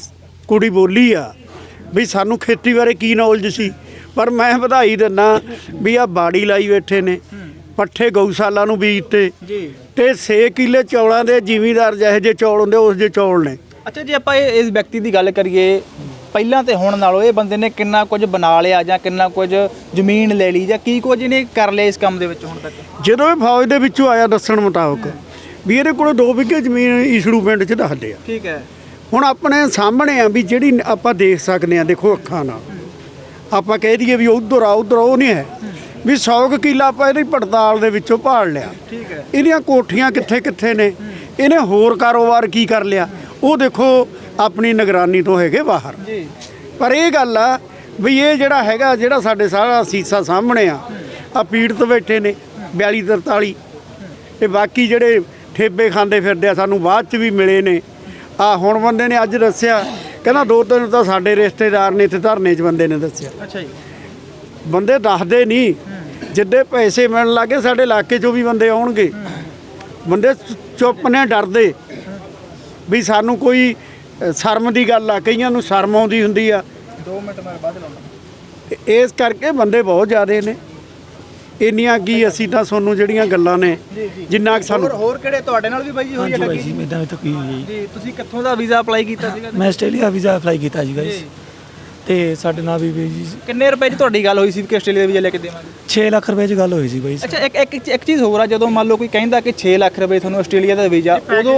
ਕੁੜੀ ਬੋਲੀ ਆ ਵੀ ਸਾਨੂੰ ਖੇਤੀ ਬਾਰੇ ਕੀ ਨੌਲੇਜ ਸੀ? ਪਰ ਮੈਂ ਵਧਾਈ ਦਿੰਦਾ ਵੀ ਆ ਬਾੜੀ ਲਾਈ ਬੈਠੇ ਨੇ ਪੱਠੇ ਗਊਸ਼ਾਲਾ ਨੂੰ ਬੀਜਤੇ ਜੀ। ਤੇ 6 ਕਿੱਲੇ ਚੌਲਾਂ ਦੇ ਜ਼ਿਮੀਦਾਰ ਜਿਹੇ ਜੇ ਚੌਲ ਹੁੰਦੇ ਉਸ ਜੇ ਚੌਲ ਨੇ। ਅੱਛਾ ਜੇ ਆਪਾਂ ਇਸ ਵਿਅਕਤੀ ਦੀ ਗੱਲ ਕਰੀਏ ਪਹਿਲਾਂ ਤੇ ਹੁਣ ਨਾਲੋਂ ਇਹ ਬੰਦੇ ਨੇ ਕਿੰਨਾ ਕੁਝ ਬਣਾ ਲਿਆ ਜਾਂ ਕਿੰਨਾ ਕੁਝ ਜ਼ਮੀਨ ਲੈ ਲਈ ਜਾਂ ਕੀ ਕੁਝ ਇਹਨੇ ਕਰ ਲਿਆ ਇਸ ਕੰਮ ਦੇ ਵਿੱਚ ਹੁਣ ਤੱਕ? ਜਦੋਂ ਇਹ ਫੌਜ ਦੇ ਵਿੱਚੋਂ ਆਇਆ ਦੱਸਣ ਮੁਤਾਬਕ ਵੀ ਇਹਦੇ ਕੋਲ 2 ਵਿਗੇ ਜ਼ਮੀਨ ਈਸੜੂ ਪਿੰਡ 'ਚ ਦੱਸਦੇ ਆ। ਠੀਕ ਹੈ। ਹੁਣ ਆਪਣੇ ਸਾਹਮਣੇ ਆ ਵੀ ਜਿਹੜੀ ਆਪਾਂ ਦੇਖ ਸਕਦੇ ਆ ਦੇਖੋ ਅੱਖਾਂ ਨਾਲ। ਆਪਾਂ ਕਹਿ ਦਈਏ ਵੀ ਉਧਰ ਆ ਉਧਰ ਉਹ ਨਹੀਂ ਹੈ। ਵੀ 100 ਕੁ ਕਿੱਲਾ ਆਪਾਂ ਇਹਦੀ ਪੜਤਾਲ ਦੇ ਵਿੱਚੋਂ ਭਾਲ ਲਿਆ। ਠੀਕ ਹੈ। ਇਹਦੀਆਂ ਕੋਠੀਆਂ ਕਿੱਥੇ ਕਿੱਥੇ ਨੇ? ਇਹਨੇ ਹੋਰ ਕਾਰੋਬਾਰ ਕੀ ਕਰ ਲਿਆ? ਉਹ ਦੇਖੋ ਆਪਣੀ ਨਿਗਰਾਨੀ ਤੋਂ ਹੈਗੇ ਬਾਹਰ। ਜੀ। ਪਰ ਇਹ ਗੱਲ ਆ ਵੀ ਇਹ ਜਿਹੜਾ ਹੈਗਾ ਜਿਹੜਾ ਸਾਡੇ ਸਾਰਾ ਸੀਸਾ ਸਾਹਮਣੇ ਆ ਆ ਪੀੜਤ ਬੈਠੇ ਨੇ 42 43 ਤੇ ਬਾਕੀ ਜਿਹੜੇ ਠੇਬੇ ਖਾਂਦੇ ਫਿਰਦੇ ਆ ਸਾਨੂੰ ਬਾਅਦ ਚ ਵੀ ਮਿਲੇ ਨੇ। ਆ ਹੁਣ ਬੰਦੇ ਨੇ ਅੱਜ ਦੱਸਿਆ ਕਹਿੰਦਾ ਦੋ ਤਿੰਨ ਤਾਂ ਸਾਡੇ ਰਿਸ਼ਤੇਦਾਰ ਨੇ ਇੱਥੇ ਧਰਨੇ 'ਚ ਬੰਦੇ ਨੇ ਦੱਸਿਆ। ਅੱਛਾ ਜੀ। ਬੰਦੇ ਦੱਸਦੇ ਨਹੀਂ ਜਿੱਦੇ ਪੈਸੇ ਮਿਲਣ ਲੱਗੇ ਸਾਡੇ ਇਲਾਕੇ 'ਚੋਂ ਵੀ ਬੰਦੇ ਆਉਣਗੇ। ਬੰਦੇ ਚੁੱਪ ਨੇ ਡਰਦੇ। ਵੀ ਸਾਨੂੰ ਕੋਈ ਸ਼ਰਮ ਦੀ ਗੱਲ ਆ ਕਈਆਂ ਨੂੰ ਸ਼ਰਮ ਆਉਂਦੀ ਹੁੰਦੀ ਆ। 2 ਮਿੰਟ ਮੈਂ ਬਾਅਦ ਲਾਉਣਾ ਇਸ ਕਰਕੇ ਬੰਦੇ ਬਹੁਤ ਜ਼ਿਆਦੇ ਨੇ। ਇੰਨੀਆਂ ਕੀ ਅਸੀਂ ਤਾਂ ਤੁਹਾਨੂੰ ਜਿਹੜੀਆਂ ਗੱਲਾਂ ਨੇ ਜਿੰਨਾ ਕੁ ਸਾਨੂੰ ਹੋਰ ਕਿਹੜੇ ਤੁਹਾਡੇ ਨਾਲ ਵੀ ਬਾਈ ਜੀ ਹੋਈ ਹੈ ਹਾਂਜੀ ਬਾਈ ਠੱਗੀ ਜੀ ਇਦਾਂ ਤੱਕ ਹੀ ਹੋਈ। ਹੈ ਜੀ ਤੁਸੀਂ ਕਿੱਥੋਂ ਦਾ ਵੀਜ਼ਾ ਅਪਲਾਈ ਕੀਤਾ ਸੀਗਾ? ਜੀ। ਮੈਂ ਆਸਟ੍ਰੇਲੀਆ ਵੀਜ਼ਾ ਅਪਲਾਈ ਕੀਤਾ ਜੀ ਗਾਇਸ ਜੀ। ਤੇ ਸਾਡੇ ਨਾਲ ਵੀ ਬਾਈ ਜੀ ਕਿੰਨੇ ਰੁਪਏ 'ਚ ਤੁਹਾਡੀ ਗੱਲ ਹੋਈ ਸੀ ਕਿ ਆਸਟ੍ਰੇਲੀਆ ਦਾ ਵੀਜ਼ਾ ਲੈ ਕੇ ਦੇਵਾਂਗੇ? 6 ਲੱਖ ਰੁਪਏ 'ਚ ਗੱਲ ਹੋਈ ਸੀ ਬਾਈ ਅੱਛਾ ਇੱਕ ਇੱਕ ਇੱਕ ਚੀਜ਼ ਹੋਰ ਆ ਜਦੋਂ ਮੰਨ ਲਓ ਕੋਈ ਕਹਿੰਦਾ ਕਿ 6 ਲੱਖ ਰੁਪਏ ਤੁਹਾਨੂੰ ਆਸਟ੍ਰੇਲੀਆ ਦਾ ਵੀਜ਼ਾ ਉਦੋਂ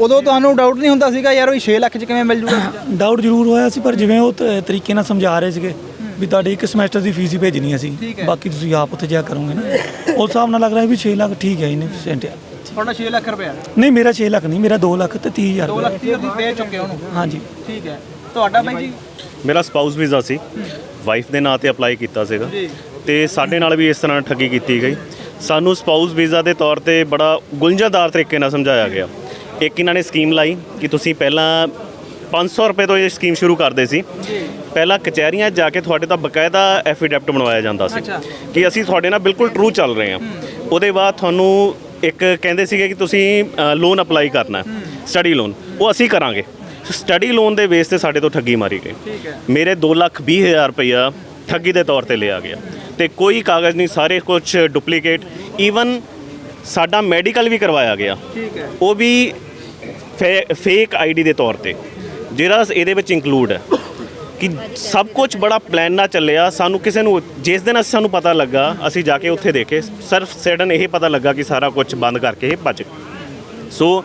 ਉਦੋਂ ਤੁਹਾਨੂੰ ਡਾਊਟ ਨਹੀਂ ਹੁੰਦਾ ਸੀਗਾ ਯਾਰ ਵੀ 6 ਲੱਖ 'ਚ ਕਿਵੇਂ ਮਿਲ ਜੂਗਾ? <coughs> ਡਾਊਟ ਜ਼ਰੂਰ ਹੋਇਆ ਸੀ ਪਰ ਜਿਵੇਂ ਉਹ ਤ- ਤਰੀਕੇ ਨਾਲ ਸਮਝਾ ਰਹੇ ਸੀਗੇ। ਵੀ ਤੁਹਾਡੀ ਇੱਕ ਸਮੈਸਟਰ ਦੀ ਫੀਸ ਹੀ ਭੇਜਣੀ ਅਸੀਂ। ਬਾਕੀ ਤੁਸੀਂ ਆਪ ਉੱਥੇ ਜਾ ਕਰੋਗੇ ਨਾ। ਉਸ ਹਿਸਾਬ ਨਾਲ ਲੱਗ ਰਿਹਾ ਵੀ 6 ਲੱਖ ਠੀਕ ਹੈ ਇਹਨੇ ਆ। ਤੁਹਾਡਾ 6 ਲੱਖ ਰੁਪਏ ਨਹੀਂ ਮੇਰਾ 6 ਲੱਖ ਨਹੀਂ ਮੇਰਾ 2 ਲੱਖ ਤੇ 30 ਹਜ਼ਾਰ 2 ਰੁਪਏ ਲੱਖ 30 ਦੀ ਪੇ ਚੁੱਕੇ ਉਹਨੂੰ? ਹਾਂਜੀ। ਠੀਕ ਹੈ। ਤੁਹਾਡਾ ਬਾਈ ਜੀ? ਮੇਰਾ ਸਪਾਊਸ ਵੀਜ਼ਾ ਸੀ। ਵਾਈਫ ਦੇ ਨਾਂ ਤੇ ਅਪਲਾਈ ਕੀਤਾ ਸੀਗਾ। ਜੀ। ਤੇ ਸਾਡੇ ਨਾਲ ਵੀ ਇਸ ਤਰ੍ਹਾਂ ਠੱਗੀ ਕੀਤੀ ਗਈ। ਸਾਨੂੰ ਸਪਾਊਸ ਵੀਜ਼ਾ ਦੇ ਤੌਰ ਤੇ ਬੜਾ ਗੁੰਝਲਦਾਰ ਤਰੀਕੇ ਨਾਲ ਸਮਝਾਇਆ ਗਿਆ। ਇੱਕ ਇਹਨਾਂ ਨੇ ਸਕੀਮ ਲਾਈ ਕਿ ਤੁਸੀਂ ਪਹਿਲਾਂ 500 ਰੁਪਏ ਤੋਂ ਇਹ ਸਕੀਮ ਸ਼ੁਰੂ ਕਰਦੇ ਸੀ। ਪਹਿਲਾਂ ਕਚਹਿਰੀਆਂ 'ਚ ਜਾ ਕੇ ਤੁਹਾਡੇ ਤਾਂ ਬਕਾਇਦਾ ਐਫੀਡੈਵਿਟ ਬਣਵਾਇਆ ਜਾਂਦਾ ਸੀ। ਕਿ ਅਸੀਂ ਤੁਹਾਡੇ ਨਾਲ ਬਿਲਕੁਲ ਟਰੂ ਚੱਲ ਰਹੇ ਹਾਂ। ਉਹਦੇ ਬਾਅਦ ਤੁਹਾਨੂੰ ਇੱਕ ਕਹਿੰਦੇ ਸੀਗੇ ਕਿ ਤੁਸੀਂ ਲੋਨ ਅਪਲਾਈ ਕਰਨਾ ਸਟੱਡੀ ਲੋਨ ਉਹ ਅਸੀਂ ਕਰਾਂਗੇ। ਸਟੱਡੀ ਲੋਨ ਦੇ ਬੇਸ ਤੇ ਸਾਡੇ ਤੋਂ ਠੱਗੀ ਮਾਰੀ ਗਈ। ਮੇਰੇ 2 ਲੱਖ 20 ਹਜ਼ਾਰ ਰੁਪਈਆ ਠੱਗੀ ਦੇ ਤੌਰ ਤੇ ਲਿਆ ਗਿਆ। ਤੇ ਕੋਈ ਕਾਗਜ਼ ਨਹੀਂ ਸਾਰੇ ਕੁਝ ਡੁਪਲੀਕੇਟ ਈਵਨ ਸਾਡਾ ਮੈਡੀਕਲ ਵੀ ਕਰਵਾਇਆ ਗਿਆ। ਠੀਕ ਹੈ। ਉਹ ਵੀ ਫੇਕ ਆਈਡੀ ਦੇ ਤੌਰ ਤੇ। ਜਿਹੜਾ ਇਹਦੇ ਵਿੱਚ ਇਨਕਲੂਡ ਹੈ ਕਿ ਸਭ ਕੁਝ ਬੜਾ ਪਲਾਨ ਨਾਲ ਚੱਲਿਆ। ਸਾਨੂੰ ਕਿਸੇ ਨੂੰ ਜਿਸ ਦਿਨ ਅਸੀਂ ਸਾਨੂੰ ਪਤਾ ਲੱਗਾ ਅਸੀਂ ਜਾ ਕੇ ਉੱਥੇ ਦੇਖੇ। ਸਿਰਫ ਸਡਨ ਇਹ ਪਤਾ ਲੱਗਾ ਕਿ ਸਾਰਾ ਕੁਝ ਬੰਦ ਕਰਕੇ ਇਹ ਭੱਜ ਗਏ। ਸੋ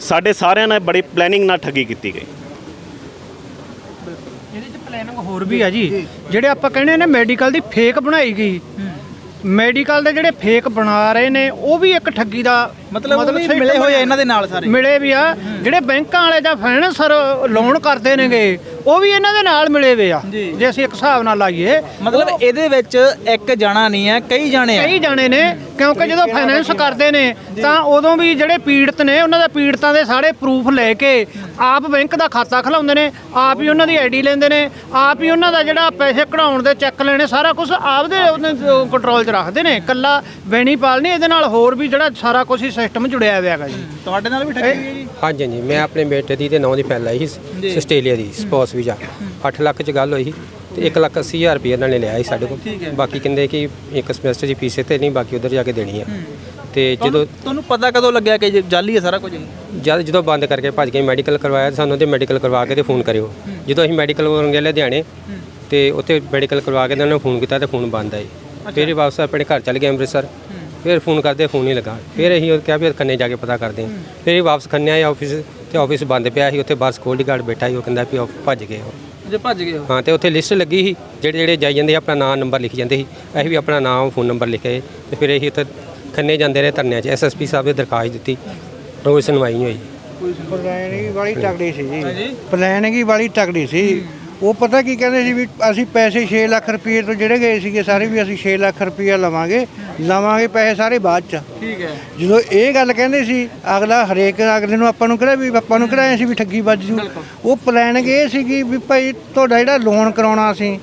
ਸਾਡੇ ਸਾਰਿਆਂ ਨਾਲ ਬੜੀ ਪਲੈਨਿੰਗ ਨਾਲ ਠੱਗੀ ਕੀਤੀ ਗਈ। ਇਹਦੇ ਚ ਪਲੈਨਿੰਗ ਹੋਰ ਵੀ ਆ ਜੀ। ਜਿਹੜੇ ਆਪਾਂ ਕਹਿੰਦੇ ਨੇ ਮੈਡੀਕਲ ਦੀ ਫੇਕ ਬਣਾਈ ਗਈ। ਮੈਡੀਕਲ ਦੇ ਜਿਹੜੇ ਫੇਕ ਬਣਾ ਰਹੇ ਨੇ ਉਹ ਵੀ ਇੱਕ ਠੱਗੀ ਦਾ ਮਤਲਬ ਉਹ ਵੀ system ਮਿਲੇ ਹੋਏ ਆ। ਇਹਨਾਂ ਦੇ ਨਾਲ ਸਾਰੇ। ਮਿਲੇ ਵੀ ਆ। ਜਿਹੜੇ ਬੈਂਕਾਂ ਵਾਲੇ ਜਾਂ ਫਾਈਨੈਂਸਰ ਲੋਨ ਕਰਦੇ ਨੇਗੇ ਉਹ ਵੀ ਇਹਨਾਂ ਦੇ ਨਾਲ ਮਿਲੇ ਵੇ ਆ। ਜੀ। ਜੇ ਅਸੀਂ ਇੱਕ ਹਿਸਾਬ ਨਾਲ ਲਾਈਏ ਮਤਲਬ ਇਹਦੇ ਵਿੱਚ ਇੱਕ ਜਾਣਾ ਨਹੀਂ ਹੈ ਕਈ ਜਾਣੇ ਆ। ਕਈ ਜਾਣੇ ਨੇ ਕਿਉਂਕਿ ਜਦੋਂ ਫਾਈਨੈਂਸ ਕਰਦੇ ਨੇ ਤਾਂ ਉਦੋਂ ਵੀ ਜਿਹੜੇ ਪੀੜਤ ਨੇ ਉਹਨਾਂ ਦੇ ਪੀੜਤਾਂ ਦੇ ਸਾਰੇ ਪ੍ਰੂਫ ਲੈ ਕੇ ਆਪ ਬੈਂਕ ਦਾ ਖਾਤਾ ਖਲਾਉਂਦੇ ਨੇ ਆਪ ਹੀ ਉਹਨਾਂ ਦੀ ਆਈਡੀ ਲੈਂਦੇ ਨੇ ਆਪ ਹੀ ਉਹਨਾਂ ਦਾ ਜਿਹੜਾ ਪੈਸੇ ਕਢਾਉਣ ਦੇ ਚੈੱਕ ਲੈਣੇ ਸਾਰਾ ਕੁਝ ਆਪਦੇ ਕੰਟਰੋਲ 'ਚ ਰੱਖਦੇ ਨੇ। ਕੱਲਾ ਬੈਣੀਪਾਲ ਨਹੀਂ ਇਹਦੇ ਨਾਲ ਹੋਰ ਵੀ ਜਿਹੜਾ ਸਾਰਾ ਕੁਝ ਹੀ ਸਿਸਟਮ ਜੁੜਿਆ ਹੋਇਆ ਹੈਗਾ ਜੀ। ਤੁਹਾਡੇ ਨਾਲ ਵੀ ਠੱਗੀ ਹੋਈ ਹੈ ਜੀ? ਹਾਂਜੀ ਹਾਂਜੀ ਮੈਂ ਆਪਣੇ ਬੇਟੇ ਦੀ ਤੇ ਨੌਂ ਦੀ ਫੈਲ ਆਈ ਸੀ ਆਸਟ੍ਰੇਲੀਆ ਦੀ ਸਪੋਰਟਸ ਵੀਜ਼ਾ। 8 ਲੱਖ ਚ ਗੱਲ ਹੋਈ ਸੀ ਤੇ 1 ਲੱਖ 80 ਹਜ਼ਾਰ ਰੁਪਏ ਇਹਨਾਂ ਨੇ ਲਿਆ ਸੀ ਸਾਡੇ ਕੋਲ। ਬਾਕੀ ਕਹਿੰਦੇ ਕਿ ਇੱਕ ਸਮੈਸਟਰ ਦੀ ਫੀਸ ਤੇ ਨਹੀਂ ਬਾਕੀ ਉਧਰ ਜਾ ਕੇ ਦੇਣੀ ਹੈ। ਤੇ ਜਦੋਂ ਤੁਹਾਨੂੰ ਪਤਾ ਕਦੋਂ ਲੱਗਿਆ ਕਿ ਜਾਲੀ ਹੈ ਸਾਰਾ ਕੁਝ? ਜਦ ਜਦੋਂ ਬੰਦ ਕਰਕੇ ਭੱਜ ਗਏ ਮੈਡੀਕਲ ਕਰਵਾਇਆ ਤੇ ਸਾਨੂੰ ਤੇ ਮੈਡੀਕਲ ਕਰਵਾ ਕੇ ਤੇ ਫੋਨ ਕਰਿਓ। ਜਦੋਂ ਅਸੀਂ ਮੈਡੀਕਲ ਕਰਨ ਗਏ ਲੁਧਿਆਣੇ ਤੇ ਉੱਥੇ ਮੈਡੀਕਲ ਕਰਵਾ ਕੇ ਤੇ ਉਹਨਾਂ ਨੇ ਫੋਨ ਕੀਤਾ ਤੇ ਫੋਨ ਬੰਦ ਆਈ ਫਿਰ ਵਾਪਸ ਆਪਣੇ ਘਰ ਚਲੇ ਗਏ ਅੰਮ੍ਰਿਤਸਰ। ਫਿਰ ਫੋਨ ਕਰਦੇ ਫੋਨ ਨਹੀਂ ਲੱਗਾ। ਫਿਰ ਅਸੀਂ ਉਹ ਕਿਹਾ ਵੀ ਖੰਨੇ ਜਾ ਕੇ ਪਤਾ ਕਰਦੇ ਹਾਂ। ਫਿਰ ਇਹ ਵਾਪਸ ਖੰਨੇ ਆਏ ਆਫਿਸ ਤੇ ਆਫਿਸ ਬੰਦ ਪਿਆ ਸੀ ਉੱਥੇ ਬਾਹਰ ਸਿਕਿਉਰਿਟੀ ਗਾਰਡ ਬੈਠਾ ਸੀ ਉਹ ਕਹਿੰਦਾ ਵੀ ਉਹ ਭੱਜ ਗਏ ਉਹ। ਜੇ ਭੱਜ ਗਏ ਹੋ ਹਾਂ ਤੇ ਉੱਥੇ ਲਿਸਟ ਲੱਗੀ ਸੀ ਜਿਹੜੇ ਜਿਹੜੇ ਜਾਈ ਜਾਂਦੇ ਸੀ, ਆਪਣਾ ਨਾਮ ਨੰਬਰ ਲਿਖ ਜਾਂਦੇ ਸੀ। ਅਸੀਂ ਵੀ ਆਪਣਾ ਨਾਮ ਫੋਨ ਨੰਬਰ ਲਿਖੇ ਤੇ ਫਿਰ ਅਸੀਂ ਉੱਥੇ ਖੰਨੇ ਜਾਂਦੇ ਰਹੇ ਧਰਨਿਆਂ 'ਚ। ਐਸਐਸਪੀ ਸਾਹਿਬ ਦੇ ਦਰਖਾਸਤ ਦਿੱਤੀ ਕੋਈ ਸੁਣਵਾਈ ਨਹੀਂ ਹੋਈ। ਪਲੈਨਿੰਗ ਵਾਲੀ ਤਕੜੀ ਸੀ ਜੀ। ਪਲੈਨਿੰਗ ਵਾਲੀ ਤਕੜੀ ਸੀ। ਉਹ ਪਤਾ ਕੀ ਕਹਿੰਦੇ ਸੀ ਵੀ ਅਸੀਂ ਪੈਸੇ 6 ਲੱਖ ਰੁਪਏ ਤੋਂ ਜਿਹੜੇ ਗਏ ਸੀਗੇ ਸਾਰੇ ਵੀ ਅਸੀਂ 6 ਲੱਖ ਰੁਪਏ ਲਵਾਂਗੇ ਲਵਾਂਗੇ ਪੈਸੇ ਸਾਰੇ ਬਾਅਦ ਚ। ਠੀਕ ਹੈ। ਜਦੋਂ ਇਹ ਗੱਲ ਕਹਿੰਦੇ ਸੀ ਅਗਲਾ ਹਰੇਕ ਅਗਲੇ ਨੂੰ ਆਪਾਂ ਨੂੰ ਕਿਹੜਾ ਵੀ ਆਪਾਂ ਨੂੰ ਕਿਹੜਾ ਸੀ ਵੀ ਠੱਗੀ ਵੱਜ ਜੂ। ਉਹ ਪਲੈਨਿੰਗ ਇਹ ਸੀਗੀ ਵੀ ਭਾਈ ਤੁਹਾਡਾ ਜਿਹੜਾ ਲੋਨ ਕਰਾਉਣਾ ਸੀ